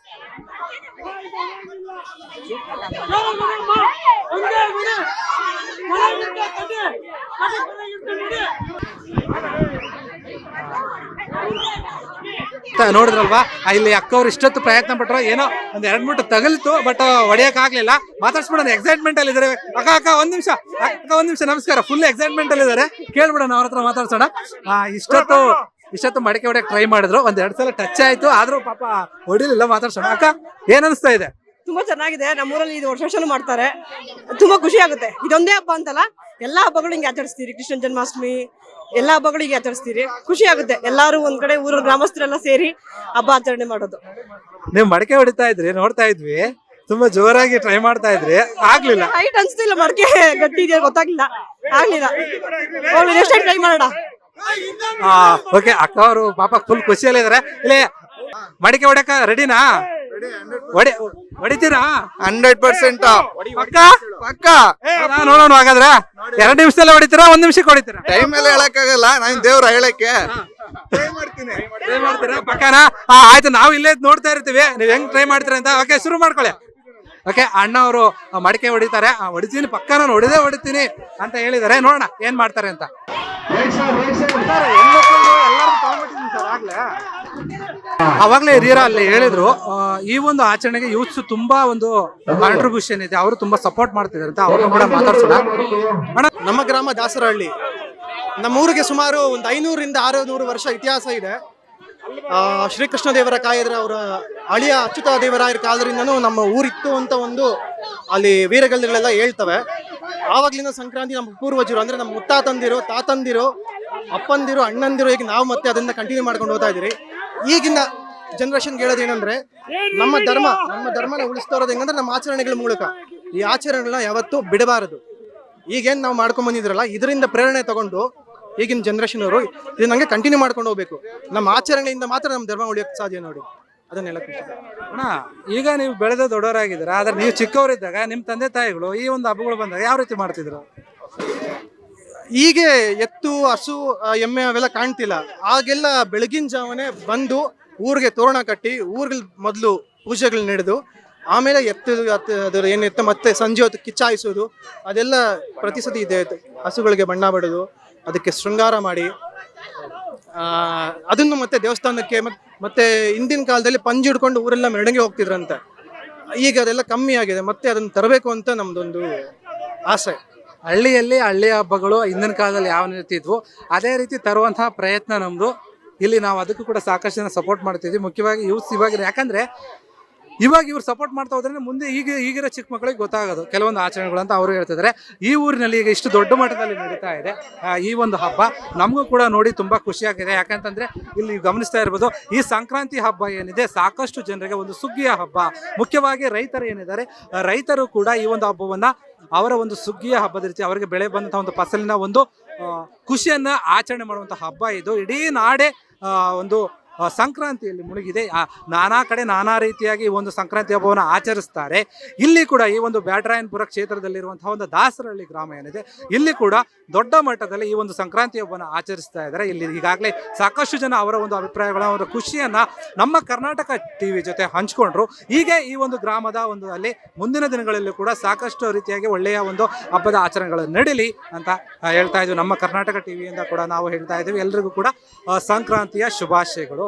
ನೋಡಿದ್ರಲ್ವಾ? ಇಲ್ಲಿ ಅಕ್ಕವ್ರು ಇಷ್ಟೊತ್ತು ಪ್ರಯತ್ನ ಪಟ್ರು, ಏನೋ ಒಂದ್ ಎರಡ್ ಮೂಟ ತಗಲ್ತು ಬಟ್ ಹೊಡಿಯಕ್ ಆಗ್ಲಿಲ್ಲ. ಮಾತಾಡ್ಸ್ಬಿಡೋಣ ಎಕ್ಸೈಟ್ಮೆಂಟ್ ಅಲ್ಲಿ ಇದಾರೆ ಅಕ್ಕ ಅಕ್ಕ, ಒಂದ್ ನಿಮಿಷ. ಅಕ್ಕ ಒಂದ್ ನಿಮಿಷ, ನಮಸ್ಕಾರ. ಫುಲ್ ಎಕ್ಸೈಟ್ಮೆಂಟ್ ಅಲ್ಲಿ ಇದಾರೆ ಕೇಳ್ಬಿಡೋಣ, ಅವ್ರ ಹತ್ರ ಮಾತಾಡ್ಸೋಣ. ಇಷ್ಟೊತ್ತು ಇಷ್ಟೊತ್ತು ಮಡಿಕೆ ಹೊಡೆಯಕ್ ಟ್ರೈ ಮಾಡಿದ್ರು. ಒಂದ್ ಎರಡ್ ಸಲ ಟಚ್ ಆಯ್ತು. ಆದ್ರೂ ಪಾಪ ಹೊಡಿಲಿಲ್ಲ, ಮಾತಾಡ್ಸೋಣ. ಅಕ್ಕ, ಏನ್ ಅನಿಸ್ತಾ ಇದೆ? ತುಂಬಾ ಚೆನ್ನಾಗಿದೆ. ನಮ್ಮೂರಲ್ಲಿ ಇದು ವರ್ಷ ವರ್ಷನೂ ಮಾಡ್ತಾರೆ. ತುಂಬಾ ಖುಷಿ ಆಗುತ್ತೆ. ಇದೊಂದೇ ಹಬ್ಬ ಅಂತಲ್ಲ ಎಲ್ಲಾ ಹಬ್ಬಗಳು ಹಿಂಗೆ ಆಚರಿಸ್ತೀರಿ. ಕೃಷ್ಣ ಜನ್ಮಾಷ್ಟಮಿ ಎಲ್ಲಾ ಹಬ್ಬಗಳು ಹೀಗೆ ಆಚರಿಸ್ತೀರಿ. ಖುಷಿ ಆಗುತ್ತೆ. ಎಲ್ಲಾರು ಒಂದ್ ಕಡೆ ಊರ ಗ್ರಾಮಸ್ಥರೆಲ್ಲ ಸೇರಿ ಹಬ್ಬ ಆಚರಣೆ ಮಾಡೋದು. ನೀವು ಮಡಕೆ ಹೊಡಿತಾ ಇದ್ರಿ ನೋಡ್ತಾ ಇದ್ವಿ. ತುಂಬಾ ಜೋರಾಗಿ ಟ್ರೈ ಮಾಡ್ತಾ ಇದ್ರಿ. ಆಗ್ಲಿಲ್ಲ. ಹೈಟ್ ಅನ್ಸ್ತಿಲ್ಲ ಮಡಕೆ ಗಟ್ಟಿ ಇದೆಯಾ ಗೊತ್ತಾಗ್ಲಿಲ್ಲ. ಆಗ್ಲಿಲ್ಲ. ಟ್ರೈ ಮಾಡೋಣ ಓಕೆ ಅಕ್ಕ ಅವರು ಪಾಪ ಫುಲ್ ಖುಷಿಯಲ್ಲಿ ಇದಾರೆ ಇಲ್ಲೇ ಮಡಿಕೆ ಹೊಡಕ ರೆಡಿನಾ ಹೊಡಿ ಹೊಡಿತೀರಾ? ಹಂಡ್ರೆಡ್ ಪರ್ಸೆಂಟ್ ಪಕ್ಕ ಪಕ್ಕ. ಹೌದಾ? ನೋಡೋಣ ಹಾಗಾದ್ರೆ. ಎರಡ್ ನಿಮಿಷದಲ್ಲೇ ಹೊಡಿತೀರಾ? ಒಂದ್ ನಿಮಿಷಕ್ಕೆ ಹೊಡಿತೀರಾ? ಟೈಮ್ ಎಲ್ಲ ಹೇಳಕ್ಕಾಗಲ್ಲ. ನಾನು ದೇವ್ರ ಹೇಳಕ್ಕೆ. ಟ್ರೈ ಮಾಡ್ತೀರಾ ಪಕ್ಕನಾ? ಹಾ ಆಯ್ತು. ನಾವು ಇಲ್ಲೇ ಇದ್ ನೋಡ್ತಾ ಇರ್ತೀವಿ. ನೀವ್ ಹೆಂಗ್ ಟ್ರೈ ಮಾಡ್ತೀರಾ ಅಂತ. ಓಕೆ ಶುರು ಮಾಡ್ಕೊಳ್ಳಿ. ಓಕೆ ಅಣ್ಣ ಅವರು ಮಡಿಕೆ ಹೊಡಿತಾರೆ. ಆ, ಹೊಡಿತೀನಿ. ಪಕ್ಕ ನಾನು ಹೊಡೆದೇ ಹೊಡಿತೀನಿ ಅಂತ ಹೇಳಿದಾರೆ ನೋಡೋಣ ಏನ್ ಮಾಡ್ತಾರೆ ಅಂತ. ಅವಾಗ್ಲೇ ಹಿರಿಯರ ಅಲ್ಲಿ ಹೇಳಿದ್ರು ಈ ಒಂದು ಆಚರಣೆಗೆ ಯೂತ್ಸ್ ತುಂಬಾ ಒಂದು ಕಾಂಟ್ರಿಬ್ಯೂಷನ್ ಇದೆ. ಅವರು ತುಂಬಾ ಸಪೋರ್ಟ್ ಮಾಡ್ತಿದ್ದಾರೆ ಅಂತ ಅವ್ರನ್ನ ಕೂಡ ಮಾತಾಡ್ಸೋಣ. ನಮ್ಮ ಗ್ರಾಮ ದಾಸರಹಳ್ಳಿ ನಮ್ಮ ಊರಿಗೆ ಸುಮಾರು ಒಂದು ಐನೂರಿಂದ ಆರುನೂರು ವರ್ಷ ಇತಿಹಾಸ ಇದೆ. ಆ, ಶ್ರೀಕೃಷ್ಣ ದೇವರ ಕಾಯದ್ರೆ ಅವರ ಅಳಿಯ ಅಚ್ಯುತ ದೇವರಾಯರ ಕಾಲದಿಂದನೂ ನಮ್ಮ ಊರಿತ್ತು ಅಂತ ಒಂದು ಅಲ್ಲಿ ವೀರಗಲ್ಲಿಗಳೆಲ್ಲ ಹೇಳ್ತವೆ. ಆವಾಗ್ಲಿಂದ ಸಂಕ್ರಾಂತಿ ನಮ್ಮ ಪೂರ್ವಜರು ಅಂದ್ರೆ ನಮ್ಮ ಮುತ್ತಾತಂದಿರು ತಾತಂದಿರು ಅಪ್ಪಂದಿರು ಅಣ್ಣಂದಿರು ಈಗ ನಾವು ಮತ್ತೆ ಅದನ್ನ ಕಂಟಿನ್ಯೂ ಮಾಡ್ಕೊಂಡು ಹೋಗ್ತಾ ಇದೀರಿ ಈಗಿನ ಜನರೇಷನ್ಗೆ ಹೇಳೋದು ಏನಂದ್ರೆ ನಮ್ಮ ಧರ್ಮ ನಮ್ಮ ಧರ್ಮನ ಉಳಿಸ್ತಾ ಇರೋದು ಹೆಂಗಂದ್ರೆ ನಮ್ಮ ಆಚರಣೆಗಳ ಮೂಲಕ. ಈ ಆಚರಣೆಗಳನ್ನ ಯಾವತ್ತೂ ಬಿಡಬಾರದು. ಈಗೇನು ನಾವು ಮಾಡ್ಕೊಂಡ್ ಬಂದಿದ್ರಲ್ಲ ಇದರಿಂದ ಪ್ರೇರಣೆ ತಗೊಂಡು ಈಗಿನ ಜನರೇಷನ್ ಅವರು ಇದನ್ನ ಹಂಗೆ ಕಂಟಿನ್ಯೂ ಮಾಡ್ಕೊಂಡು ಹೋಗ್ಬೇಕು. ನಮ್ಮ ಆಚರಣೆಯಿಂದ ಮಾತ್ರ ನಮ್ಮ ಧರ್ಮ ಉಳಿಯೋಕೆ ಸಾಧ್ಯ ನೋಡಿ. ಅದನ್ನೆಲ್ಲ ಅಣ್ಣ ಈಗ ನೀವು ಬೆಳೆದ ದೊಡ್ಡವರಾಗಿದ್ದೀರಾ ಆದ್ರೆ ನೀವು ಚಿಕ್ಕವರಿದ್ದಾಗ ನಿಮ್ಮ ತಂದೆ ತಾಯಿಗಳು ಈ ಒಂದು ಹಬ್ಬಗಳು ಬಂದಾಗ ಯಾವ ರೀತಿ ಮಾಡ್ತಿದ್ರು? ಹೀಗೆ ಎತ್ತು, ಹಸು ಎಮ್ಮೆ ಅವೆಲ್ಲ ಕಾಣ್ತಿಲ್ಲ. ಆಗೆಲ್ಲ ಬೆಳಗಿನ ಜಾವನೆ ಬಂದು ಊರಿಗೆ ತೋರಣ ಕಟ್ಟಿ ಊರ್ಗಳ ಮೊದಲು ಪೂಜೆಗಳು ನಡೆದು, ಆಮೇಲೆ ಎತ್ತು ಅದರ ಏನಿತ್ತು ಮತ್ತೆ ಸಂಜೆ ಹೊತ್ತು ಕಿಚ್ಚಾಯಿಸೋದು, ಅದೆಲ್ಲ ಪ್ರತಿ ಸತಿ ಇದೆ. ಹಸುಗಳಿಗೆ ಬಣ್ಣ ಬಡೋದು, ಅದಕ್ಕೆ ಶೃಂಗಾರ ಮಾಡಿ ಅದನ್ನು ಮತ್ತೆ ದೇವಸ್ಥಾನಕ್ಕೆ ಮತ್- ಮತ್ತೆ ಹಿಂದಿನ ಕಾಲದಲ್ಲಿ ಪಂಜಿ ಹಿಡ್ಕೊಂಡು ಊರೆಲ್ಲ ಮೆರವಣಿಗೆ ಹೋಗ್ತಿದ್ರಂತೆ. ಈಗ ಅದೆಲ್ಲ ಕಮ್ಮಿ ಆಗಿದೆ, ಮತ್ತೆ ಅದನ್ನು ತರಬೇಕು ಅಂತ ನಮ್ದೊಂದು ಆಸೆ. ಹಳ್ಳಿಯಲ್ಲಿ ಹಳ್ಳಿ ಹಬ್ಬಗಳು ಹಿಂದಿನ ಕಾಲದಲ್ಲಿ ಯಾವ ರೀತಿ ಅದೇ ರೀತಿ ತರುವಂತಹ ಪ್ರಯತ್ನ ನಮ್ದು. ಇಲ್ಲಿ ನಾವು ಅದಕ್ಕೂ ಕೂಡ ಸಾಕಷ್ಟು ಜನ ಸಪೋರ್ಟ್ ಮಾಡ್ತಿದ್ವಿ. ಮುಖ್ಯವಾಗಿ ಯೂತ್ಸ್ ಇವಾಗ ಯಾಕಂದ್ರೆ ಇವಾಗ ಇವ್ರು ಸಪೋರ್ಟ್ ಮಾಡ್ತಾ ಹೋದ್ರೆ ಮುಂದೆ ಈಗ ಈಗಿರೋ ಚಿಕ್ಕ ಮಕ್ಕಳಿಗೆ ಗೊತ್ತಾಗೋದು. ಕೆಲವೊಂದು ಆಚರಣೆಗಳು ಅಂತ ಅವರು ಹೇಳ್ತಿದ್ದಾರೆ ಈ ಊರಿನಲ್ಲಿ ಈಗ ಇಷ್ಟು ದೊಡ್ಡ ಮಟ್ಟದಲ್ಲಿ ನಡೀತಾ ಇದೆ. ಈ ಒಂದು ಹಬ್ಬ ನಮಗೂ ಕೂಡ ನೋಡಿ ತುಂಬ ಖುಷಿಯಾಗಿದೆ ಯಾಕಂತಂದ್ರೆ ಇಲ್ಲಿ ಗಮನಿಸ್ತಾ ಇರ್ಬೋದು, ಈ ಸಂಕ್ರಾಂತಿ ಹಬ್ಬ ಏನಿದೆ, ಸಾಕಷ್ಟು ಜನರಿಗೆ ಒಂದು ಸುಗ್ಗಿಯ ಹಬ್ಬ. ಮುಖ್ಯವಾಗಿ ರೈತರು ಏನಿದ್ದಾರೆ ರೈತರು ಕೂಡ ಈ ಒಂದು ಹಬ್ಬವನ್ನ ಅವರ ಒಂದು ಸುಗ್ಗಿಯ ಹಬ್ಬದ ರೀತಿ ಅವರಿಗೆ ಬೆಳೆ ಬಂದಂತಹ ಒಂದು ಫಸಲಿನ ಒಂದು ಖುಷಿಯನ್ನು ಆಚರಣೆ ಮಾಡುವಂಥ ಹಬ್ಬ ಇದು. ಇಡೀ ನಾಡೆ ಒಂದು ಸಂಕ್ರಾಂತಿಯಲ್ಲಿ ಮುಳುಗಿದೆ. ನಾನಾ ಕಡೆ ನಾನಾ ರೀತಿಯಾಗಿ ಈ ಒಂದು ಸಂಕ್ರಾಂತಿ ಹಬ್ಬವನ್ನು ಆಚರಿಸ್ತಾರೆ. ಇಲ್ಲಿ ಕೂಡ ಈ ಒಂದು ಬ್ಯಾಟರಾಯನಪುರ ಕ್ಷೇತ್ರದಲ್ಲಿರುವಂತಹ ಒಂದು ದಾಸರಹಳ್ಳಿ ಗ್ರಾಮ ಏನಿದೆ, ಇಲ್ಲಿ ಕೂಡ ದೊಡ್ಡ ಮಟ್ಟದಲ್ಲಿ ಈ ಒಂದು ಸಂಕ್ರಾಂತಿ ಹಬ್ಬವನ್ನು ಆಚರಿಸ್ತಾ ಇದ್ದಾರೆ. ಇಲ್ಲಿ ಈಗಾಗಲೇ ಸಾಕಷ್ಟು ಜನ ಅವರ ಒಂದು ಅಭಿಪ್ರಾಯಗಳ ಒಂದು ಖುಷಿಯನ್ನು ನಮ್ಮ ಕರ್ನಾಟಕ ಟಿವಿ ಜೊತೆ ಹಂಚಿಕೊಂಡ್ರು. ಹೀಗೆ ಈ ಒಂದು ಗ್ರಾಮದ ಒಂದು ಅಲ್ಲಿ ಮುಂದಿನ ದಿನಗಳಲ್ಲೂ ಕೂಡ ಸಾಕಷ್ಟು ರೀತಿಯಾಗಿ ಒಳ್ಳೆಯ ಒಂದು ಹಬ್ಬದ ಆಚರಣೆಗಳು ನಡೀಲಿ ಅಂತ ಹೇಳ್ತಾ ಇದ್ವಿ. ನಮ್ಮ ಕರ್ನಾಟಕ ಟಿವಿಯಿಂದ ಕೂಡ ನಾವು ಹೇಳ್ತಾ ಇದ್ದೀವಿ. ಎಲ್ರಿಗೂ ಕೂಡ ಸಂಕ್ರಾಂತಿಯ ಶುಭಾಶಯಗಳು.